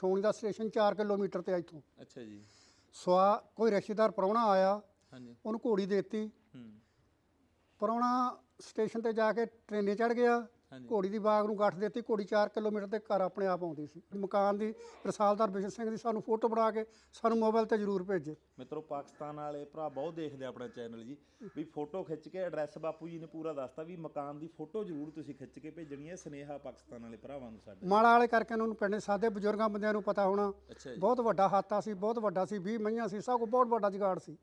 ਛਾਉਣੀ ਦਾ station 4 kilometre ਤੇ ਆ ਇੱਥੋਂ। ਅੱਛਾ ਜੀ। ਸਵਾ ਕੋਈ ਰਿਸ਼ਤੇਦਾਰ ਪ੍ਰਾਹੁਣਾ ਆਇਆ ਹਾਂਜੀ। ਉਹਨੂੰ ਘੋੜੀ ਦੇਤੀ। ਹੂੰ। ਪ੍ਰਾਹੁਣਾ ਸਟੇਸ਼ਨ ਤੇ ਜਾ ਕੇ ਟ੍ਰੇਨੇ ਚੜ ਗਿਆ। ਘੋੜੀ ਦੀ ਬਾਗ ਨੂੰ ਗੱਠ ਦਿੱਤੀ ਘੋੜੀ 4 ਕਿਲੋਮੀਟਰ ਤੇ ਘਰ ਆਪਣੇ ਆਪ ਆਉਂਦੀ ਸੀ। ਮਕਾਨ ਦੀ ਰਸਾਲਦਾਰ ਬਿਸ਼ਨ ਸਿੰਘ ਦੀ ਸਾਨੂੰ ਫੋਟੋ ਬਣਾ ਕੇ ਸਾਨੂੰ ਮੋਬਾਈਲ ਤੇ ਜ਼ਰੂਰ ਭੇਜੇ। ਮਿੱਤਰੋ ਪਾਕਿਸਤਾਨ ਵਾਲੇ ਭਰਾ ਬਹੁਤ ਦੇਖਦੇ ਆਪਣਾ ਚੈਨਲ ਜੀ। ਵੀ ਫੋਟੋ ਖਿੱਚ ਕੇ ਐਡਰੈਸ ਬਾਪੂ ਜੀ ਨੇ ਪੂਰਾ ਦੱਸਤਾ ਵੀ ਮਕਾਨ ਦੀ ਫੋਟੋ ਜ਼ਰੂਰ ਤੁਸੀਂ ਖਿੱਚ ਕੇ ਭੇਜਣੀ ਹੈ ਸਨੇਹਾ ਪਾਕਿਸਤਾਨ ਵਾਲੇ ਭਰਾਵਾਂ ਨੂੰ ਸਾਡੇ। ਮਾਲਾ ਵਾਲੇ ਕਰਕੇ ਉਹਨਾਂ ਨੂੰ ਪਿੰਡ ਸਾਦੇ ਬਜ਼ੁਰਗਾਂ ਬੰਦਿਆਂ ਨੂੰ ਪਤਾ ਹੋਣਾ। ਬਹੁਤ ਵੱਡਾ ਹਾਤਾ ਸੀ ਬਹੁਤ ਵੱਡਾ ਸੀ 20 ਮਈਆਂ ਸੀ ਸਭ ਕੋ ਬਹੁਤ ਵੱਡਾ ਜੁਗਾੜ ਸੀ।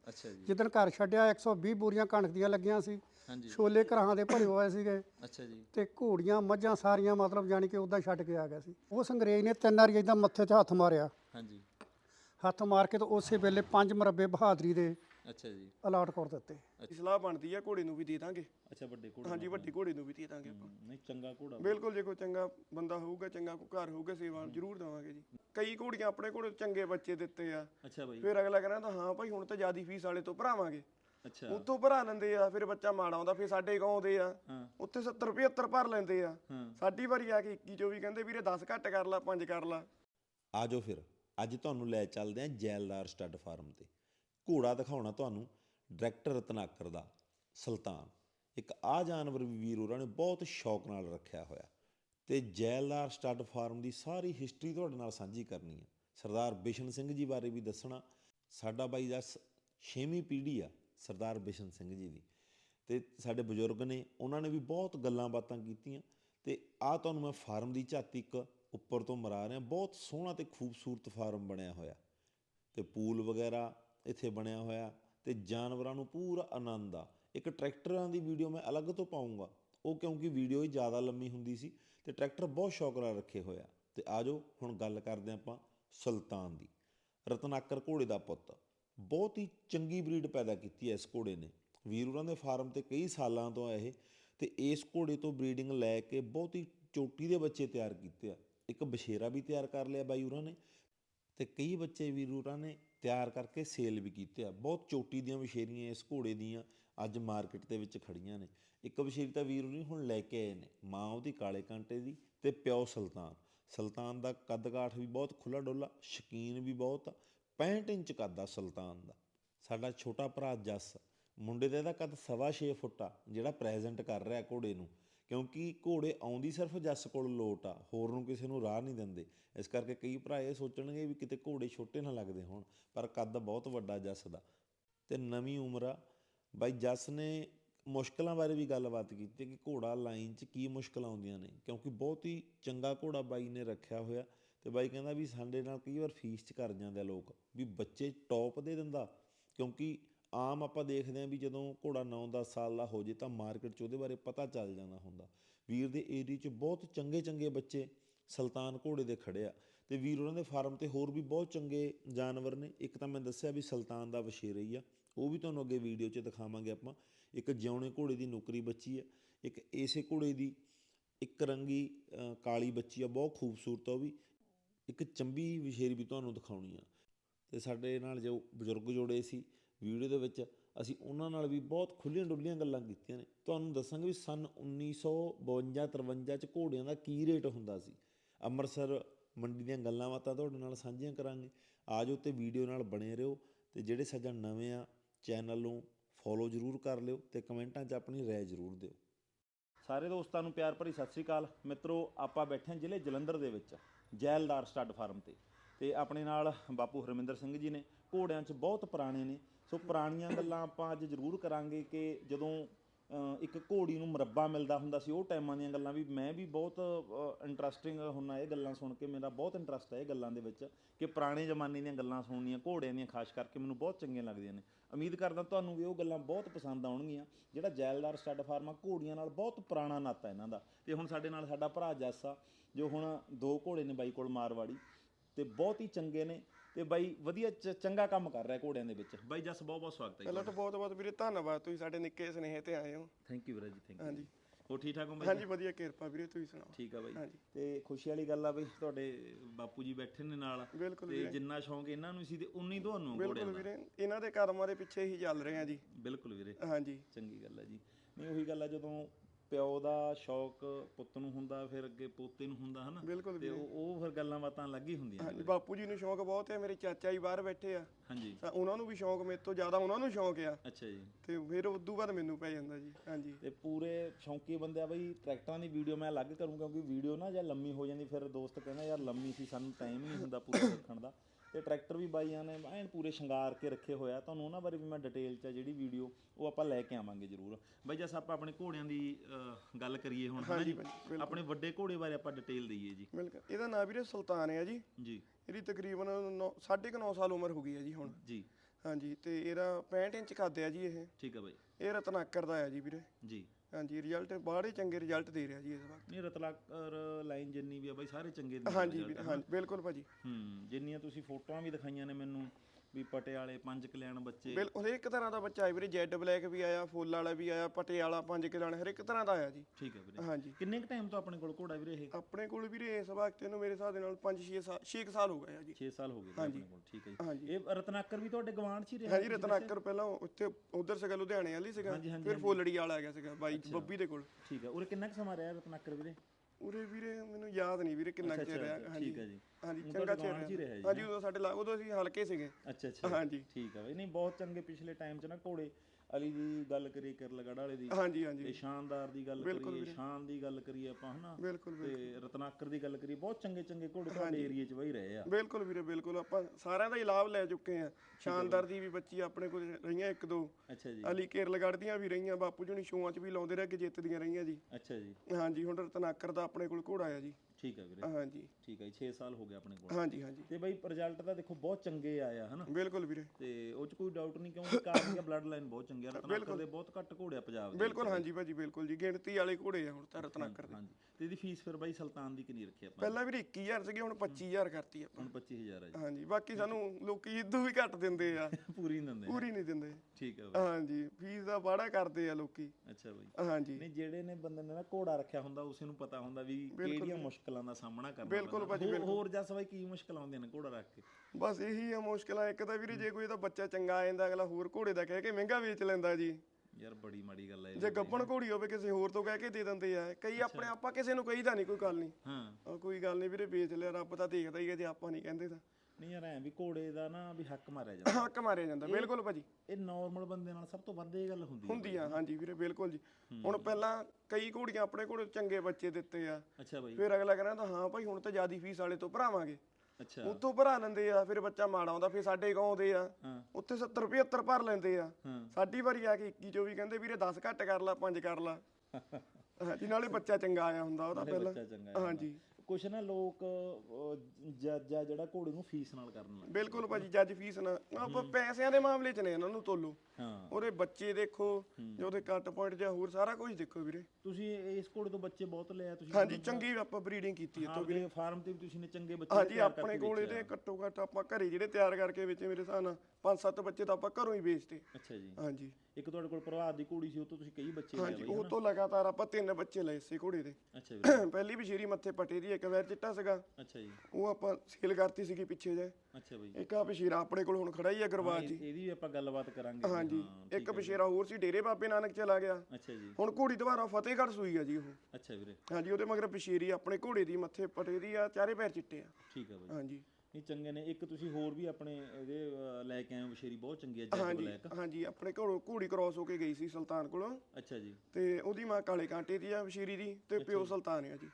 ਜਿੱਦਣ ਘਰ ਛੱਡਿਆ 120 ਬੋਰੀਆਂ ਕਣਕ ਦੀਆਂ ਲੱਗੀਆਂ ਸੀ। ਛੋਲੇ ਘਰਾਂ ਦੇ ਭਰੇ ਹੋਏ ਸੀਗੇ। ਅੱਛਾ ਜੀ। ਤੇ ਘੋੜੀਆਂ ਮੱਝਾਂ ਸਾਰੀਆਂ ਮਤਲਬ ਜਾਣੀ ਕਿ ਉਦਾਂ ਛੱਡ ਕੇ ਆ ਗਿਆ ਸੀ। ਉਸ ਅੰਗਰੇਜ਼ ਨੇ ਤਿੰਨ ਵਾਰੀ ਇਦਾਂ ਮੱਥੇ 'ਤੇ ਹੱਥ ਮਾਰਿਆ। ਹਾਂਜੀ। ਹੱਥ ਮਾਰ ਕੇ ਤਾਂ ਉਸੇ ਵੇਲੇ ਪੰਜ ਮਰਬੇ ਬਹਾਦਰੀ ਦੇ ਅੱਛਾ ਜੀ। ਅਲਾਟ ਕਰ ਦਿੱਤੇ। ਸਲਾਹ ਬਣਦੀ ਆ ਘੋੜੇ ਨੂੰ ਵੀ ਦੇ ਦਾਂਗੇ। ਅੱਛਾ ਵੱਡੇ ਘੋੜੇ ਹਾਂਜੀ ਵੱਡੀ ਘੋੜੇ ਨੂੰ ਵੀ ਦੇ ਦਾਂਗੇ ਆਪਾਂ। ਨਹੀਂ ਚੰਗਾ ਘੋੜਾ ਬਿਲਕੁਲ ਜੇ ਕੋਈ ਚੰਗਾ ਬੰਦਾ ਹੋਊਗਾ ਚੰਗਾ ਕੋਈ ਘਰ ਹੋਊਗਾ ਸੇਵਾ ਜ਼ਰੂਰ ਦੇਵਾਂਗੇ ਜੀ। ਕਈ ਘੋੜੀਆਂ ਆਪਣੇ ਕੋਲ ਚੰਗੇ ਬੱਚੇ ਦਿੱਤੇ ਆ। ਅੱਛਾ ਬਾਈ। ਫਿਰ ਅਗਲਾ ਕਹਿੰਦਾ ਹਾਂ ਭਾਈ ਹੁਣ ਤਾਂ ਜਿਆਦੀ ਫੀਸ ਵਾਲੇ ਤੋਂ ਭਰਾਵਾਂਗੇ। ਅੱਛਾ। ਉੱਥੋਂ ਭਰਾ ਲੈਂਦੇ ਆ ਫਿਰ ਬੱਚਾ ਮਾੜਾ ਆਉਂਦਾ ਫਿਰ ਸਾਡੇ ਕੋਲ ਆਉਂਦੇ ਆ। ਹਾਂ। ਉੱਥੇ 70 75 ਭਰ ਲੈਂਦੇ ਆ। ਹਾਂ। ਸਾਡੀ ਵਾਰੀ ਆ ਕੇ 21 24 ਕਹਿੰਦੇ ਵੀਰੇ 10 ਘੱਟ ਕਰ ਲਾ 5 ਕਰ ਲਾ। ਆਜੋ ਫਿਰ ਅੱਜ ਤੁਹਾਨੂੰ ਲੈ ਚੱਲਦੇ ਹਾਂ ਜੈਲਦਾਰ ਸਟੱਡ ਫਾਰਮ ਤੇ। ਘੋੜਾ ਦਿਖਾਉਣਾ ਤੁਹਾਨੂੰ ਡਾਇਰੈਕਟਰ ਰਤਨਾਕਰ ਦਾ ਸੁਲਤਾਨ। ਇੱਕ ਆ ਜਾਨਵਰ ਵੀ ਵੀਰ ਹੋਰਾਂ ਨੇ ਬਹੁਤ ਸ਼ੌਕ ਨਾਲ ਰੱਖਿਆ ਹੋਇਆ। ਤੇ ਜੈਲਦਾਰ ਸਟੱਡ ਫਾਰਮ ਦੀ ਸਾਰੀ ਹਿਸਟਰੀ ਤੁਹਾਡੇ ਨਾਲ ਸਾਂਝੀ ਕਰਨੀ ਹੈ ਸਰਦਾਰ ਬਿਸ਼ਨ ਸਿੰਘ ਜੀ ਬਾਰੇ ਵੀ ਦੱਸਣਾ। ਸਾਡਾ ਬਾਈ ਦਾ ਸ- ਛੇਵੀਂ ਪੀੜ੍ਹੀ ਆ। ਸਰਦਾਰ ਬਿਸ਼ਨ ਸਿੰਘ ਜੀ ਦੀ। ਤੇ ਸਾਡੇ ਬਜ਼ੁਰਗ ਨੇ, ਉਹਨਾਂ ਨੇ ਵੀ ਬਹੁਤ ਗੱਲਾਂ ਬਾਤਾਂ ਕੀਤੀਆਂ। ਤੇ ਆ ਤੁਹਾਨੂੰ ਮੈਂ ਫਾਰਮ ਦੀ ਝਾਤੀ ਇੱਕ ਉੱਪਰ ਤੋਂ ਮਰਾ ਰਿਹਾ। ਬਹੁਤ ਸੋਹਣਾ ਤੇ ਖੂਬਸੂਰਤ ਫਾਰਮ ਬਣਿਆ ਹੋਇਆ। ਤੇ ਪੂਲ ਵਗੈਰਾ ਇੱਥੇ ਬਣਿਆ ਹੋਇਆ। ਤੇ ਜਾਨਵਰਾਂ ਨੂੰ ਪੂਰਾ ਆਨੰਦ ਆ। ਇੱਕ ਟਰੈਕਟਰਾਂ ਦੀ ਵੀਡੀਓ ਮੈਂ ਅਲੱਗ ਤੋਂ ਪਾਉਂਗਾ ਉਹ ਕਿਉਂਕਿ ਵੀਡੀਓ ਹੀ ਜ਼ਿਆਦਾ ਲੰਮੀ ਹੁੰਦੀ ਸੀ। ਤੇ ਟਰੈਕਟਰ ਬਹੁਤ ਸ਼ੌਕ ਨਾਲ ਰੱਖੇ ਹੋਇਆ। ਤੇ ਆਜੋ ਹੁਣ ਗੱਲ ਕਰਦੇ ਆਪਾਂ ਸੁਲਤਾਨ ਦੀ। ਰਤਨਾਕਰ ਘੋੜੇ ਦਾ ਪੁੱਤ। ਬਹੁਤ ਹੀ ਚੰਗੀ ਬਰੀਡ ਪੈਦਾ ਕੀਤੀ ਹੈ ਇਸ ਘੋੜੇ ਨੇ। ਵੀਰ ਉਹਨਾਂ ਦੇ ਫਾਰਮ ਤੇ ਕਈ ਸਾਲਾਂ ਤੋਂ ਆ ਇਹ, ਤੇ ਇਸ ਘੋੜੇ ਤੋਂ ਬਰੀਡਿੰਗ ਲੈ ਕੇ ਬਹੁਤ ਹੀ ਚੋਟੀ ਦੇ ਬੱਚੇ ਤਿਆਰ ਕੀਤੇ ਆ। ਇੱਕ ਬਸ਼ੇਰਾ ਵੀ ਤਿਆਰ ਕਰ ਲਿਆ ਬਾਈ ਉਹਨਾਂ ਨੇ, ਤੇ ਕਈ ਬੱਚੇ ਵੀਰੂਰਾਂ ਨੇ ਤਿਆਰ ਕਰਕੇ ਸੇਲ ਵੀ ਕੀਤੇ ਆ। ਬਹੁਤ ਚੋਟੀ ਦੀਆਂ ਵਿਸ਼ੇਰੀਆਂ ਇਸ ਘੋੜੇ ਦੀਆਂ ਅੱਜ ਮਾਰਕੀਟ ਦੇ ਵਿੱਚ ਖੜੀਆਂ ਨੇ। ਇੱਕ ਵਿਸ਼ੇਰੀ ਤਾਂ ਵੀਰੂ ਨਹੀਂ ਹੁਣ ਲੈ ਕੇ ਆਏ ਨੇ, ਮਾਂ ਉਹਦੀ ਕਾਲੇ ਕਾਂਟੇ ਦੀ ਤੇ ਪਿਓ ਸੁਲਤਾਨ। ਸੁਲਤਾਨ ਦਾ ਕੱਦਕਾਠ ਵੀ ਬਹੁਤ ਖੁੱਲਾ ਡੋਲਾ ਸ਼ਕੀਨ ਵੀ ਬਹੁਤ ਆ 65 ਇੰਚ ਕੱਦ ਆ ਸੁਲਤਾਨ ਦਾ। ਸਾਡਾ ਛੋਟਾ ਭਰਾ ਜੱਸ, ਮੁੰਡੇ ਦਾ ਇਹਦਾ ਕੱਦ ਸਵਾ ਛੇ ਫੁੱਟ ਆ, ਜਿਹੜਾ ਪ੍ਰੈਜ਼ੈਂਟ ਕਰ ਰਿਹਾ ਘੋੜੇ ਨੂੰ। ਕਿਉਂਕਿ ਘੋੜੇ ਆਉਂਦੀ ਸਿਰਫ ਜੱਸ ਕੋਲ ਲੋਟ ਆ, ਹੋਰ ਨੂੰ ਕਿਸੇ ਨੂੰ ਰਾਹ ਨਹੀਂ ਦਿੰਦੇ। ਇਸ ਕਰਕੇ ਕਈ ਭਰਾ ਇਹ ਸੋਚਣਗੇ ਵੀ ਕਿਤੇ ਘੋੜੇ ਛੋਟੇ ਨਾ ਲੱਗਦੇ ਹੋਣ, ਪਰ ਕੱਦ ਬਹੁਤ ਵੱਡਾ ਜੱਸ ਦਾ। ਤੇ ਨਵੀਂ ਉਮਰ ਆ। ਬਾਈ, ਜੱਸ ਨੇ ਮੁਸ਼ਕਲਾਂ ਬਾਰੇ ਵੀ ਗੱਲਬਾਤ ਕੀਤੀ ਕਿ ਘੋੜਾ ਲਾਈਨ 'ਚ ਕੀ ਮੁਸ਼ਕਲਾਂ ਆਉਂਦੀਆਂ ਨੇ, ਕਿਉਂਕਿ ਬਹੁਤ ਹੀ ਚੰਗਾ ਘੋੜਾ ਬਾਈ ਨੇ ਰੱਖਿਆ ਹੋਇਆ। ਤੇ ਬਾਈ ਕਹਿੰਦਾ ਵੀ ਸਾਡੇ ਨਾਲ ਕਈ ਵਾਰ ਫੀਸ 'ਚ ਕਰ ਜਾਂਦੇ ਆ ਲੋਕ, ਵੀ ਬੱਚੇ ਟੌਪ ਦੇ ਦਿੰਦਾ, ਕਿਉਂਕਿ ਆਮ ਆਪਾਂ ਦੇਖਦੇ ਆਂ ਵੀ ਜਦੋਂ ਘੋੜਾ 9-10 ਸਾਲ ਦਾ ਹੋ ਜੇ ਤਾਂ ਮਾਰਕੀਟ 'ਚ ਉਹਦੇ ਬਾਰੇ ਪਤਾ ਚੱਲ ਜਾਂਦਾ ਹੁੰਦਾ। ਵੀਰ ਦੇ ਏਰੀਆ 'ਚ ਬਹੁਤ ਚੰਗੇ ਚੰਗੇ ਬੱਚੇ ਸੁਲਤਾਨ ਘੋੜੇ ਦੇ ਖੜੇ ਆ ਤੇ ਵੀਰ ਉਹਨਾਂ ਦੇ ਫਾਰਮ ਤੇ ਹੋਰ ਵੀ ਬਹੁਤ ਚੰਗੇ ਜਾਨਵਰ ਨੇ। ਇੱਕ ਤਾਂ ਮੈਂ ਦੱਸਿਆ ਵੀ ਸੁਲਤਾਨ ਦਾ ਵਸ਼ੇਰਾ ਹੀ ਆ, ਉਹ ਵੀ ਤੁਹਾਨੂੰ ਅੱਗੇ ਵੀਡੀਓ 'ਚ ਦਿਖਾਵਾਂਗੇ ਆਪਾਂ। ਇੱਕ ਜਿਉਣੇ ਘੋੜੇ ਦੀ ਨੌਕਰੀ ਬੱਚੀ ਆ, ਇੱਕ ਏਸੇ ਘੋੜੇ ਦੀ ਇੱਕ ਰੰਗੀ ਕਾਲੀ ਬੱਚੀ ਆ, ਬਹੁਤ ਖੂਬਸੂਰਤ ਆ ਉਹ ਵੀ। ਇੱਕ ਚੰਬੀ ਵਿਸ਼ੇਰੀ ਵੀ ਤੁਹਾਨੂੰ ਦਿਖਾਉਣੀ ਆ। ਤੇ ਸਾਡੇ ਨਾਲ ਜੋ ਬਜ਼ੁਰਗ ਜੋੜੇ ਸੀ, ਵੀਡੀਓ ਦੇ ਵਿੱਚ ਅਸੀਂ ਉਹਨਾਂ ਨਾਲ ਵੀ ਬਹੁਤ ਖੁੱਲੀਆਂ ਡੁੱਲੀਆਂ ਗੱਲਾਂ ਕੀਤੀਆਂ ਨੇ। ਤੁਹਾਨੂੰ ਦੱਸਾਂਗੇ ਵੀ ਸਨ 1952 53 ਚ ਘੋੜਿਆਂ ਦਾ ਕੀ ਰੇਟ ਹੁੰਦਾ ਸੀ। ਅੰਮ੍ਰਿਤਸਰ ਮੰਡੀ ਦੀਆਂ ਗੱਲਾਂ ਬਾਤਾਂ ਤੁਹਾਡੇ ਨਾਲ ਸਾਂਝੀਆਂ ਕਰਾਂਗੇ। ਆਜੋ ਤੇ ਵੀਡੀਓ ਨਾਲ ਬਣੇ ਰਹੋ ਤੇ ਜਿਹੜੇ ਸੱਜਣ ਨਵੇਂ ਆ ਚੈਨਲ ਨੂੰ ਫੋਲੋ ਜ਼ਰੂਰ ਕਰ ਲਿਓ ਤੇ ਕਮੈਂਟਾਂ 'ਚ ਆਪਣੀ ਰਾਏ ਜ਼ਰੂਰ ਦਿਓ। ਸਾਰੇ ਦੋਸਤਾਂ ਨੂੰ ਪਿਆਰ ਭਰੀ ਸਤਿ ਸ੍ਰੀ ਅਕਾਲ। ਮਿੱਤਰੋ, ਆਪਾਂ ਬੈਠੇ ਹਾਂ ਜ਼ਿਲ੍ਹੇ ਜਲੰਧਰ ਦੇ ਵਿੱਚ। ਜੈਲਦਾਰ ਸਟੱਡ ਫਾਰਮ ਤੇ। ਤੇ ਆਪਣੇ ਨਾਲ ਬਾਪੂ ਹਰਮਿੰਦਰ ਸਿੰਘ ਜੀ ਨੇ, ਘੋੜਿਆਂ 'ਚ ਬਹੁਤ ਪੁਰਾਣੇ ਨੇ। ਸੋ ਪੁਰਾਣੀਆਂ ਗੱਲਾਂ ਆਪਾਂ ਅੱਜ ਜ਼ਰੂਰ ਕਰਾਂਗੇ ਕਿ ਜਦੋਂ ਇੱਕ ਘੋੜੀ ਨੂੰ ਮੁਰੱਬਾ ਮਿਲਦਾ ਹੁੰਦਾ ਸੀ, ਉਹ ਟਾਈਮਾਂ ਦੀਆਂ ਗੱਲਾਂ ਵੀ ਮੈਂ ਵੀ ਬਹੁਤ ਇੰਟਰਸਟਿੰਗ ਹੁੰਨਾ ਇਹ ਗੱਲਾਂ ਸੁਣ ਕੇ ਮੇਰਾ ਬਹੁਤ ਇੰਟਰਸਟ ਹੈ ਇਹ ਗੱਲਾਂ ਦੇ ਵਿੱਚ ਕਿ ਪੁਰਾਣੇ ਜ਼ਮਾਨੇ ਦੀਆਂ ਗੱਲਾਂ ਸੁਣਨੀਆਂ, ਘੋੜਿਆਂ ਦੀਆਂ ਖਾਸ ਕਰਕੇ ਮੈਨੂੰ ਬਹੁਤ ਚੰਗੀਆਂ ਲੱਗਦੀਆਂ ਨੇ। ਉਮੀਦ ਕਰਦਾ ਤੁਹਾਨੂੰ ਵੀ ਉਹ ਗੱਲਾਂ ਬਹੁਤ ਪਸੰਦ ਆਉਣਗੀਆਂ, ਜਿਹੜਾ ਜੈਲਦਾਰ ਸਟੱਡ ਫਾਰਮਾ ਘੋੜੀਆਂ ਨਾਲ ਬਹੁਤ ਪੁਰਾਣਾ ਨਾਤਾ ਇਹਨਾਂ ਦਾ। ਤੇ ਹੁਣ ਸਾਡੇ ਨਾਲ ਸਾਡਾ ਭਰਾ ਜੱਸ, ਜੋ ਹੁਣ ਦੋ ਘੋੜੇ ਨੇ ਬਾਈ ਕੋਲ ਮਾਰਵਾੜੀ, ਤੇ ਬਹੁਤ ਹੀ ਚੰਗੇ ਨੇ ਤੇ ਬਾਈ ਵਧੀਆ ਚ- ਚੰਗਾ ਕੰਮ ਕਰ ਰਿਹਾ ਘੋੜਿਆਂ ਦੇ ਵਿੱਚ। ਬਾਈ ਜੱਸ ਬਹੁਤ ਬਹੁਤ ਸਵਾਗਤ ਹੈ ਪਹਿਲਾਂ ਤਾਂ ਬਹੁਤ ਬਹੁਤ ਵੀਰੇ ਧੰਨਵਾਦ ਤੁਸੀਂ ਸਾਡੇ ਨਿੱਕੇ ਸਨੇਹ ਤੇ ਆਏ ਹੋ। ਥੈਂਕ ਯੂ ਵੀਰੇ ਜੀ ਥੈਂਕ ਯੂ ਹਾਂਜੀ। ਹੋ ਠੀਕ ਠਾਕ ਹੋ ਬਾਈ ਹਾਂਜੀ ਵਧੀਆ ਕਿਰਪਾ ਵੀਰੇ ਤੁਸੀਂ ਸੁਣਾਓ? ਠੀਕ ਆ ਬਾਈ। ਹਾਂਜੀ। ਤੇ ਖੁਸ਼ੀ ਵਾਲੀ ਗੱਲ ਆ ਬਈ ਤੁਹਾਡੇ ਬਾਪੂ ਜੀ ਬੈਠੇ ਨੇ ਨਾਲ। ਬਿਲਕੁਲ ਤੇ ਜਿੰਨਾ ਸ਼ੌਂਕ ਇਹਨਾਂ ਨੂੰ ਸੀ ਤੇ ਉਨੀ ਤੁਹਾਨੂੰ ਘੋੜਿਆਂ ਬਿਲਕੁਲ ਦਾ। ਵੀਰੇ ਇਹਨਾਂ ਦੇ ਕਦਮਾਂ ਦੇ ਪਿੱਛੇ ਹੀ ਚੱਲ ਰਹੇ ਆ ਜੀ। ਬਿਲਕੁਲ ਵੀਰੇ। ਹਾਂਜੀ। ਚੰਗੀ ਗੱਲ ਹੈ ਜੀ। ਨਹੀਂ ਉਹੀ ਗੱਲ ਹੈ ਜਦੋਂ ਪਿਓ ਦਾ ਸ਼ੌਕ ਪੁੱਤ ਨੂੰ ਹੁੰਦਾ ਫਿਰ ਅੱਗੇ ਪੋਤੇ ਨੂੰ ਹੁੰਦਾ ਹਨਾ? ਬਿਲਕੁਲ ਤੇ ਉਹ ਉਹ ਫਿਰ ਗੱਲਾਂ ਬਾਤਾਂ ਲੱਗ ਹੀ ਹੁੰਦੀਆਂ ਨੇ ਹਾਂਜੀ ਬਾਪੂ ਜੀ ਨੂੰ ਸ਼ੌਂਕ ਬਹੁਤ ਹੈ ਮੇਰੇ ਚਾਚਾ ਜੀ ਬਾਹਰ ਬੈਠੇ ਆ। ਹਾਂਜੀ। ਤਾਂ ਉਹਨਾਂ ਨੂੰ ਵੀ ਸ਼ੌਂਕ ਮੇਰੇ ਤੋਂ ਜ਼ਿਆਦਾ ਉਹਨਾਂ ਨੂੰ ਸ਼ੌਂਕ ਆ। ਅੱਛਾ ਜੀ। ਤੇ ਫਿਰ ਉਦੋਂ ਬਾਅਦ ਮੈਨੂੰ ਪੈ ਜਾਂਦਾ ਜੀ ਹਾਂਜੀ। ਤੇ ਪੂਰੇ ਸ਼ੌਂਕੀ ਬੰਦੇ ਆ ਬਈ ਟਰੈਕਟਰਾਂ ਦੀ ਵੀਡੀਓ ਮੈਂ ਅਲੱਗ ਕਰੂੰ ਕਿਉਂਕਿ ਵੀਡੀਓ ਨਾ ਜੇ ਲੰਮੀ ਹੋ ਜਾਂਦੀ ਫਿਰ ਦੋਸਤ ਕਹਿੰਦਾ ਯਾਰ ਲੰਮੀ ਸੀ ਸਾਨੂੰ ਟਾਈਮ ਨਹੀਂ ਹੁੰਦਾ ਪੂਰਾ ਦੇਖਣ ਦਾ। ਤੇ ਟਰੈਕਟਰ ਵੀ ਬਾਈਆਂ ਨੇ ਐਨ ਪੂਰੇ ਸ਼ਿੰਗਾਰ ਕੇ ਰੱਖੇ ਹੋਇਆ ਤੁਹਾਨੂੰ ਉਹਨਾਂ ਬਾਰੇ ਵੀ ਮੈਂ ਡਿਟੇਲ ਚ ਜਿਹੜੀ ਵੀਡੀਓ ਉਹ ਆਪਾਂ ਲੈ ਕੇ ਆਵਾਂਗੇ ਜ਼ਰੂਰ। ਬਾਈ ਜਸ ਆਪਾਂ ਆਪਣੇ ਘੋੜਿਆਂ ਦੀ ਗੱਲ ਕਰੀਏ ਹੁਣ ਹਨਾ ਜੀ? ਆਪਣੇ ਵੱਡੇ ਘੋੜੇ ਬਾਰੇ ਆਪਾਂ ਡਿਟੇਲ ਦਈਏ ਜੀ। ਬਿਲਕੁਲ। ਇਹਦਾ ਨਾਂ ਵੀਰੇ ਸੁਲਤਾਨ ਹੈ ਜੀ। ਜੀ। ਇਹਦੀ ਤਕਰੀਬਨ 9.5 ਸਾਲ ਉਮਰ ਹੋ ਗਈ ਹੈ ਜੀ ਹੁਣ। ਜੀ। ਹਾਂਜੀ ਤੇ ਇਹਦਾ 65 ਇੰਚ ਕੱਦ ਆ ਜੀ ਇਹ। ਠੀਕ ਆ ਬਾਈ। ਇਹ ਰਤਨਾਕਰ ਦਾ ਆ ਜੀ ਵੀਰੇ। ਜੀ। ਹਾਂਜੀ ਰਿਜ਼ਲਟ ਬਾਹਲੇ ਚੰਗੇ ਰਿਜ਼ਲਟ ਦੇ ਰਿਹਾ ਜੀ ਇਸ ਵਕਤ। ਨਹੀਂ ਰਤਲਾਕਰ ਲਾਈਨ ਜਿੰਨੀ ਵੀ ਆ ਬਾਈ ਸਾਰੇ ਚੰਗੇ ਨੇ ਹਾਂਜੀ ਵੀਰੇ ਹਾਂਜੀ ਬਿਲਕੁਲ ਭਾਜੀ। ਹੂੰ ਜਿੰਨੀਆਂ ਤੁਸੀਂ ਫੋਟੋਆਂ ਵੀ ਦਿਖਾਈਆਂ ਨੇ ਮੈਨੂੰ ਵੀ ਪਟਿਆਲੇ ਪੰਜ ਕਲਿਆਣ ਬੱਚੇ। ਬਿਲਕੁਲ ਹਰੇਕ ਤਰ੍ਹਾਂ ਦਾ ਬੱਚਾ ਹੈ ਵੀਰੇ ਜੈਡ ਬਲੈਕ ਵੀ ਆਇਆ ਫੁੱਲ ਵਾਲਾ ਵੀ ਆਇਆ ਪਟਿਆਲਾ ਪੰਜ ਕਿਲਾਣ ਹਰੇਕ ਤਰ੍ਹਾਂ ਦਾ ਆਇਆ ਜੀ। ਠੀਕ ਹੈ ਵੀਰੇ। ਹਾਂਜੀ। ਕਿੰਨੇ ਕੁ ਟਾਈਮ ਤੋਂ ਆਪਣੇ ਕੋਲ ਘੋੜਾ ਵੀਰੇ ਇਹ? ਆਪਣੇ ਕੋਲ ਵੀਰੇ ਇਸ ਵਕਤ ਇਹਨੂੰ ਮੇਰੇ ਹਿਸਾਬ ਦੇ ਨਾਲ 5-6 ਸਾਲ 6 ਸਾਲ ਹੋ ਗਏ ਆ ਜੀ। 6 ਸਾਲ ਹੋ ਗਏ ਆਪਣੇ ਕੋਲ ਠੀਕ ਹੈ ਜੀ। ਹਾਂਜੀ। ਇਹ ਰਤਨਾਕਰ ਵੀ ਤੁਹਾਡੇ ਗਵਾਂਢ 'ਚ ਹੀ ਰਿਹਾ ਹਾਂਜੀ ਰਤਨਾਕਰ ਪਹਿਲਾਂ ਉੱਥੇ ਉਧਰ ਸੀਗਾ ਲੁਧਿਆਣੇ ਵਾਲੀ ਸੀਗਾ। ਫਿਰ ਫੁੱਲੜੀ ਵਾਲਾ ਆ ਗਿਆ ਸੀਗਾ ਬਾਈ ਬੱਬੀ ਦੇ ਕੋਲ। ਠੀਕ ਹੈ। ਉਰੇ ਕਿੰਨਾ ਕੁ ਸਮਾਂ ਰਿਹਾ ਰਤਨਾਕਰ ਵੀਰੇ? ਉਰੇ ਵੀਰੇ ਮੈਨੂੰ ਯਾਦ ਨਹੀਂ ਵੀਰੇ ਕਿੰਨਾ ਚਿਰ ਰਿਹਾ। ਹਾਂਜੀ ਠੀਕ ਹੈ ਜੀ। ਹਾਂਜੀ ਚੰਗਾ ਚਿਰ ਰਿਹਾ। ਹਾਂਜੀ ਉਦੋਂ ਸਾਡੇ ਲਾ ਉਦੋਂ ਅਸੀਂ ਹਲਕੇ ਸੀਗੇ। ਅੱਛਾ ਅੱਛਾ। ਹਾਂਜੀ। ਠੀਕ ਹੈ ਬਈ। ਨਹੀਂ ਬਹੁਤ ਚੰਗੇ ਪਿਛਲੇ ਟਾਈਮ 'ਚ ਨਾ ਘੋੜੇ ਅਲੀ ਦੀ ਗੱਲ ਕਰੀਏ ਕਿਰਲਗੜ ਵਾਲੇ ਦੀ ਹਾਂਜੀ ਤੇ ਹਾਂਜੀ ਸ਼ਾਨਦਾਰ ਦੀ ਗੱਲ ਕਰੀਏ ਸ਼ਾਨ ਦੀ ਗੱਲ ਕਰੀਏ ਆਪਾਂ ਹਨਾ? ਤੇ ਰਤਨਾਕਰ ਦੀ ਗੱਲ ਕਰੀਏ ਬਹੁਤ ਚੰਗੇ ਚੰਗੇ ਘੋੜੇ ਤੁਹਾਡੇ ਏਰੀਏ 'ਚ ਵਹੀ ਰਹੇ ਆ। ਬਿਲਕੁਲ ਵੀਰੇ ਬਿਲਕੁਲ। ਆਪਾਂ ਸਾਰਿਆਂ ਦਾ ਹੀ ਲਾਭ ਲੈ ਚੁੱਕੇ ਆ। ਸ਼ਾਨਦਾਰ ਦੀ ਵੀ ਬੱਚੀ ਆਪਣੇ ਕੋਲ ਰਹੀਆਂ ਇੱਕ ਦੋ। ਅੱਛਾ ਜੀ। ਅਲੀ ਕੇਰ ਲਗੜਦੀਆਂ ਵੀ ਰਹੀਆਂ ਬਾਪੂ ਜੀ ਨੇ ਸ਼ੋਆਂ 'ਚ ਵੀ ਲਾਉਂਦੇ ਰਹੇ ਕਿ ਜਿੱਤਦੀਆਂ ਰਹੀਆਂ ਜੀ। ਅੱਛਾ ਜੀ। ਹਾਂਜੀ ਹੁਣ ਰਤਨਾਕਰ ਦਾ ਆਪਣੇ ਕੋਲ ਘੋੜਾ ਆ ਜੀ। ਠੀਕ ਹੈ ਵੀਰੇ। ਹਾਂਜੀ। ਠੀਕ ਹੈ ਜੀ 6 ਸਾਲ ਹੋ ਗਏ ਆਪਣੇ ਕੋਲ। ਹਾਂਜੀ ਹਾਂਜੀ। ਤੇ ਬਈ ਰਿਜ਼ਲਟ ਤਾਂ ਦੇਖੋ ਬਹੁਤ ਚੰਗੇ ਆਇਆ ਹਨਾ? ਬਿਲਕੁਲ ਵੀਰੇ। ਤੇ ਉਹ ਚ ਕੋਈ ਡਾਊਟ ਨਹੀਂ ਕਿਉਂਕਿ ਕਾਰ ਦੀ ਬਲੱਡ ਲਾਈਨ ਬਹੁਤ ਚੰਗੀ ਆ ਰਤਨਾਕਰ ਦੇ ਬਹੁਤ ਘੱਟ ਘੋੜੇ ਆ ਪੰਜਾਬ ਦੇ ਬਿਲਕੁਲ ਹਾਂਜੀ ਭਾਜੀ ਬਿਲਕੁਲ ਜੀ। ਗਿਣਤੀ ਵਾਲੇ ਘੋੜੇ ਆ ਹੁਣ ਤਾਂ ਰਤਨਾਕਰ ਦੇ। ਹਾਂਜੀ। ਤੇ ਇਹਦੀ ਫੀਸ ਫਿਰ ਬਾਈ ਸੁਲਤਾਨ ਦੀ ਕਿੰਨੀ ਰੱਖੀ ਆਪਾਂ? ਪਹਿਲਾਂ ਵੀਰੇ 21000 ਸੀਗੇ ਹੁਣ 25000 ਕਰਤੀ ਆਪਾਂ। ਹੁਣ 25000 ਹੈ ਹਾਂਜੀ ਬਾਕੀ ਸਾਨੂੰ ਲੋਕੀ ਇਦੋਂ ਵੀ ਘੱਟ ਦਿੰਦੇ ਆ। ਜੀ ਪੂਰੀ ਨਹੀਂ ਦਿੰਦੇ। ਪੂਰੀ ਨਹੀਂ ਦਿੰਦੇ। ਠੀਕ ਹੈ ਬਾਈ। ਹਾਂਜੀ ਫੀਸ ਦਾ ਬਾੜਾ ਕਰਦੇ ਆ ਲੋਕੀ। ਅੱਛਾ ਬਾਈ। ਹਾਂਜੀ। ਨਹੀਂ ਜਿਹੜੇ ਨੇ ਬੰਦੇ ਨੇ ਨਾ ਘੋੜਾ ਰੱਖਿਆ ਹੁੰਦਾ ਉਸੇ ਨੂੰ ਪਤਾ ਹੁੰਦਾ ਵੀ ਕਿਹੜੀਆਂ ਮੁਸ਼ਕਲਾਂ ਦਾ ਸਾਹਮਣਾ ਕਰਨਾ ਬਿਲਕੁਲ ਪੈਂਦਾ। ਭਾਜੀ, ਹੋਰ- ਹੋਰ ਜਸ ਬਾਈ ਕੀ ਮੁਸ਼ਕਲਾਂ ਆਉਂਦੀਆਂ ਨੇ ਘੋੜਾ ਰੱਖ ਕੇ? ਬਸ ਇਹੀ ਆ ਮੁਸ਼ਕਲਾਂ ਇੱਕ ਤਾਂ ਵੀਰੇ ਜੇ ਕੋਈ ਇਹਦਾ ਬੱਚਾ ਚੰਗਾ ਆ ਜਾਂਦਾ ਅਗਲਾ ਹੋਰ ਘੋੜੇ ਦਾ ਕਹਿ ਕੇ ਮਹਿੰਗਾ ਵੇਚ ਲੈਂਦਾ ਜੀ। ਯਾਰ ਬੜੀ ਮਾੜੀ ਗੱਲ ਹੈ ਇਹ ਜੇ ਗੱਬਣ ਘੋੜੀ ਹੋਵੇ ਕਿਸੇ ਹੋਰ ਤੋਂ ਕਹਿ ਕੇ ਦੇ ਦਿੰਦੇ ਆ। ਕਈ ਆਪਣੇ ਆਪਾਂ ਕਿਸੇ ਨੂੰ ਕਹੀਦਾ ਨਹੀਂ ਕੋਈ ਗੱਲ ਨਹੀਂ ਹਾਂ। ਆ ਕੋਈ ਗੱਲ ਨਹੀਂ ਵੀਰੇ ਵੇਚ ਲਿਆ ਰੱਬ ਤਾਂ ਦੇਖਦਾ ਹੀ ਹੈ ਜੇ ਆਪਾਂ ਨਹੀਂ ਕਹਿੰਦੇ ਤਾਂ। ਨਹੀਂ ਯਾਰ ਐ ਵੀ ਘੋੜੇ ਦਾ ਨਾ ਵੀ ਹੱਕ ਮਾਰਿਆ ਜਾਂਦਾ। ਹੱਕ ਮਾਰਿਆ ਜਾਂਦਾ ਬਿਲਕੁਲ ਭਾਜੀ। ਇਹ ਨਾਰਮਲ ਬੰਦੇ ਨਾਲ ਸਭ ਤੋਂ ਵੱਧ ਇਹ ਗੱਲ ਹੁੰਦੀ ਹੁੰਦੀ ਆ ਹਾਂਜੀ ਵੀਰੇ ਬਿਲਕੁਲ ਜੀ। ਹੁਣ ਪਹਿਲਾਂ ਕਈ ਘੋੜੀਆਂ ਆਪਣੇ ਕੋਲ ਚੰਗੇ ਬੱਚੇ ਦਿੱਤੇ ਆ। ਅੱਛਾ ਬਾਈ। ਫਿਰ ਅਗਲਾ ਕਹਿੰਦਾ ਹਾਂ ਭਾਈ ਹੁਣ ਤਾਂ ਜਿਆਦੀ ਫੀਸ ਵਾਲੇ ਤੋਂ ਭਰਾਵਾਂਗੇ। ਅੱਛਾ। ਉਤੋਂ ਭਰਾ ਲੈਂਦੇ ਆ ਫਿਰ ਬੱਚਾ ਮਾੜਾ ਆਉਂਦਾ ਫਿਰ ਸਾਡੇ ਕੋਲ ਆਉਂਦੇ ਆ। ਉੱਥੇ 70 75 ਭਰ ਲੈਂਦੇ ਆ। ਸਾਡੀ ਵਾਰੀ ਆ ਕੇ 21 24 ਕਹਿੰਦੇ ਵੀਰੇ 10 ਘੱਟ ਕਰ ਲਾ 5 ਕਰ ਲਾ। ਹਾਂਜੀ ਨਾਲੇ ਬੱਚਾ ਚੰਗਾ ਆਇਆ ਹੁੰਦਾ ਉਹਦਾ ਪਹਿਲਾਂ। ਹਾਂਜੀ। ਕੁਛ ਨਾ ਲੋਕ ਅਹ, ਜੱਜ ਆ ਜਿਹੜਾ ਘੋੜੇ ਨੂੰ ਫੀਸ ਨਾਲ ਕਰਨ ਲੱਗ ਬਿਲਕੁਲ ਭਾਜੀ ਜੱਜ ਫੀਸ ਨਾ ਆਪਾਂ ਪੈਸਿਆਂ ਦੇ ਮਾਮਲੇ 'ਚ ਨੇ ਇਹਨਾਂ ਨੂੰ ਤੋਲੋ। ਹਾਂ। ਉਹਦੇ ਬੱਚੇ ਦੇਖੋ ਜੇ ਉਹਦੇ ਕੱਟ ਪੁਆਇੰਟ ਜਾਂ ਹੋਰ ਸਾਰਾ ਕੁਝ ਦੇਖੋ ਵੀਰੇ। ਤੁਸੀਂ ਇਸ ਘੋੜੇ ਤੋਂ ਬੱਚੇ ਬਹੁਤ ਲਿਆ ਤੁਸੀਂ ਹਾਂਜੀ ਚੰਗੀ ਆਪਾਂ ਬਰੀਡਿੰਗ ਕੀਤੀ ਹੈ ਆਪਦੇ ਫਾਰਮ ਤੇ ਵੀ ਤੁਸੀਂ ਨੇ ਚੰਗੇ ਬੱਚੇ ਹਾਂਜੀ ਤਿਆਰ ਆਪਣੇ ਕਰਕੇ ਕੋਲ ਵੇਚੇ ਇਹਦੇ ਘੱਟੋ ਘੱਟ ਆਪਾਂ ਘਰੇ ਜਿਹੜੇ ਤਿਆਰ ਕਰਕੇ ਵਿੱਚ ਮੇਰੇ ਹਿਸਾਬ ਨਾਲ ਪੰਜ ਸੱਤ ਬੱਚੇ ਤਾਂ ਆਪਾਂ ਘਰੋਂ ਹੀ ਵੇਚਤੇ। ਅੱਛਾ ਜੀ। ਹਾਂਜੀ। ਇੱਕ ਤੁਹਾਡੇ ਕੋਲ ਪ੍ਰਭਾਤ ਦੀ ਘੋੜੀ ਸੀ ਉਹ ਤੋਂ ਤੁਸੀਂ ਕਈ ਬੱਚੇ ਲਿਆ ਹਾਂਜੀ ਬਈ ਉਹ ਤੋਂ ਲਗਾਤਾਰ ਆਪਾਂ ਤਿੰਨ ਬੱਚੇ ਲਏ ਸੀ ਘੋੜੇ ਦੇ। ਅੱਛਾ ਵੀਰੇ ਪਹਿਲੀ ਬਸ਼ੀਰੀ ਮੱਥੇ ਪੱਟੇ ਦੀ ਇੱਕ ਵਾਰ ਚਿੱਟਾ ਸੀਗਾ। ਅੱਛਾ ਜੀ। ਉਹ ਆਪਾਂ ਸੇਲ ਕਰਤੀ ਸੀਗੀ ਪਿੱਛੇ ਜੇ। ਅੱਛਾ ਬਈ। ਇੱਕ ਆ ਬਸ਼ੀਰਾ ਆਪਣੇ ਕੋਲ ਹੁਣ ਖੜਾ ਹੀ ਆ ਗੁਰਬਾਜ ਜੀ ਇਹਦੀ ਵੀ ਆਪਾਂ ਗੱਲਬਾਤ ਕਰਾਂਗੇ। ਹਾਂਜੀ ਇੱਕ ਬਸ਼ੀਰਾ ਹੋਰ ਸੀ ਡੇਰੇ ਬਾਬੇ ਨਾਨਕ ਚਲਾ ਗਿਆ। ਅੱਛਾ ਜੀ। ਹੁਣ ਘੋੜੀ ਦੁਬਾਰਾ ਫਤਿਹਗੜ੍ਹ ਸੂਈ ਆ ਜੀ ਉਹ। ਅੱਛਾ ਵੀਰੇ। ਹਾਂਜੀ ਉਹਦੇ ਮਗਰ ਬਸ਼ੀਰੀ ਆਪਣੇ ਘੋੜੇ ਦੀ ਮੱਥੇ ਪੱਟੇ ਦੀ ਆ ਚਾਰੇ ਪੈਰ ਚਿੱਟੇ ਆ। ਠੀਕ ਹੈ ਬਈ। ਹਾਂਜੀ। ਨਹੀਂ ਚੰਗੇ ਨੇ। ਇੱਕ ਤੁਸੀਂ ਹੋਰ ਵੀ ਆਪਣੇ ਇਹਦੇ ਲੈ ਕੇ ਆਏ ਹੋ ਬਸ਼ੇਰੀ ਬਹੁਤ ਚੰਗੀ ਹੈ ਜੈਡ ਹਾਂਜੀ ਬਲੈਕ ਹਾਂਜੀ ਆਪਣੇ ਘੋੜੋ ਘੋੜੀ ਕ੍ਰਾਸ ਹੋ ਕੇ ਗਈ ਸੀ ਸੁਲਤਾਨ ਕੋਲੋਂ। ਅੱਛਾ ਜੀ। ਤੇ ਉਹਦੀ ਮਾਂ ਕਾਲੇ ਕਾਂਟੇ ਦੀ ਆ ਬਸ਼ੀਰੀ ਦੀ ਤੇ ਪਿਓ ਸੁਲਤਾਨ ਆ ਜੀ।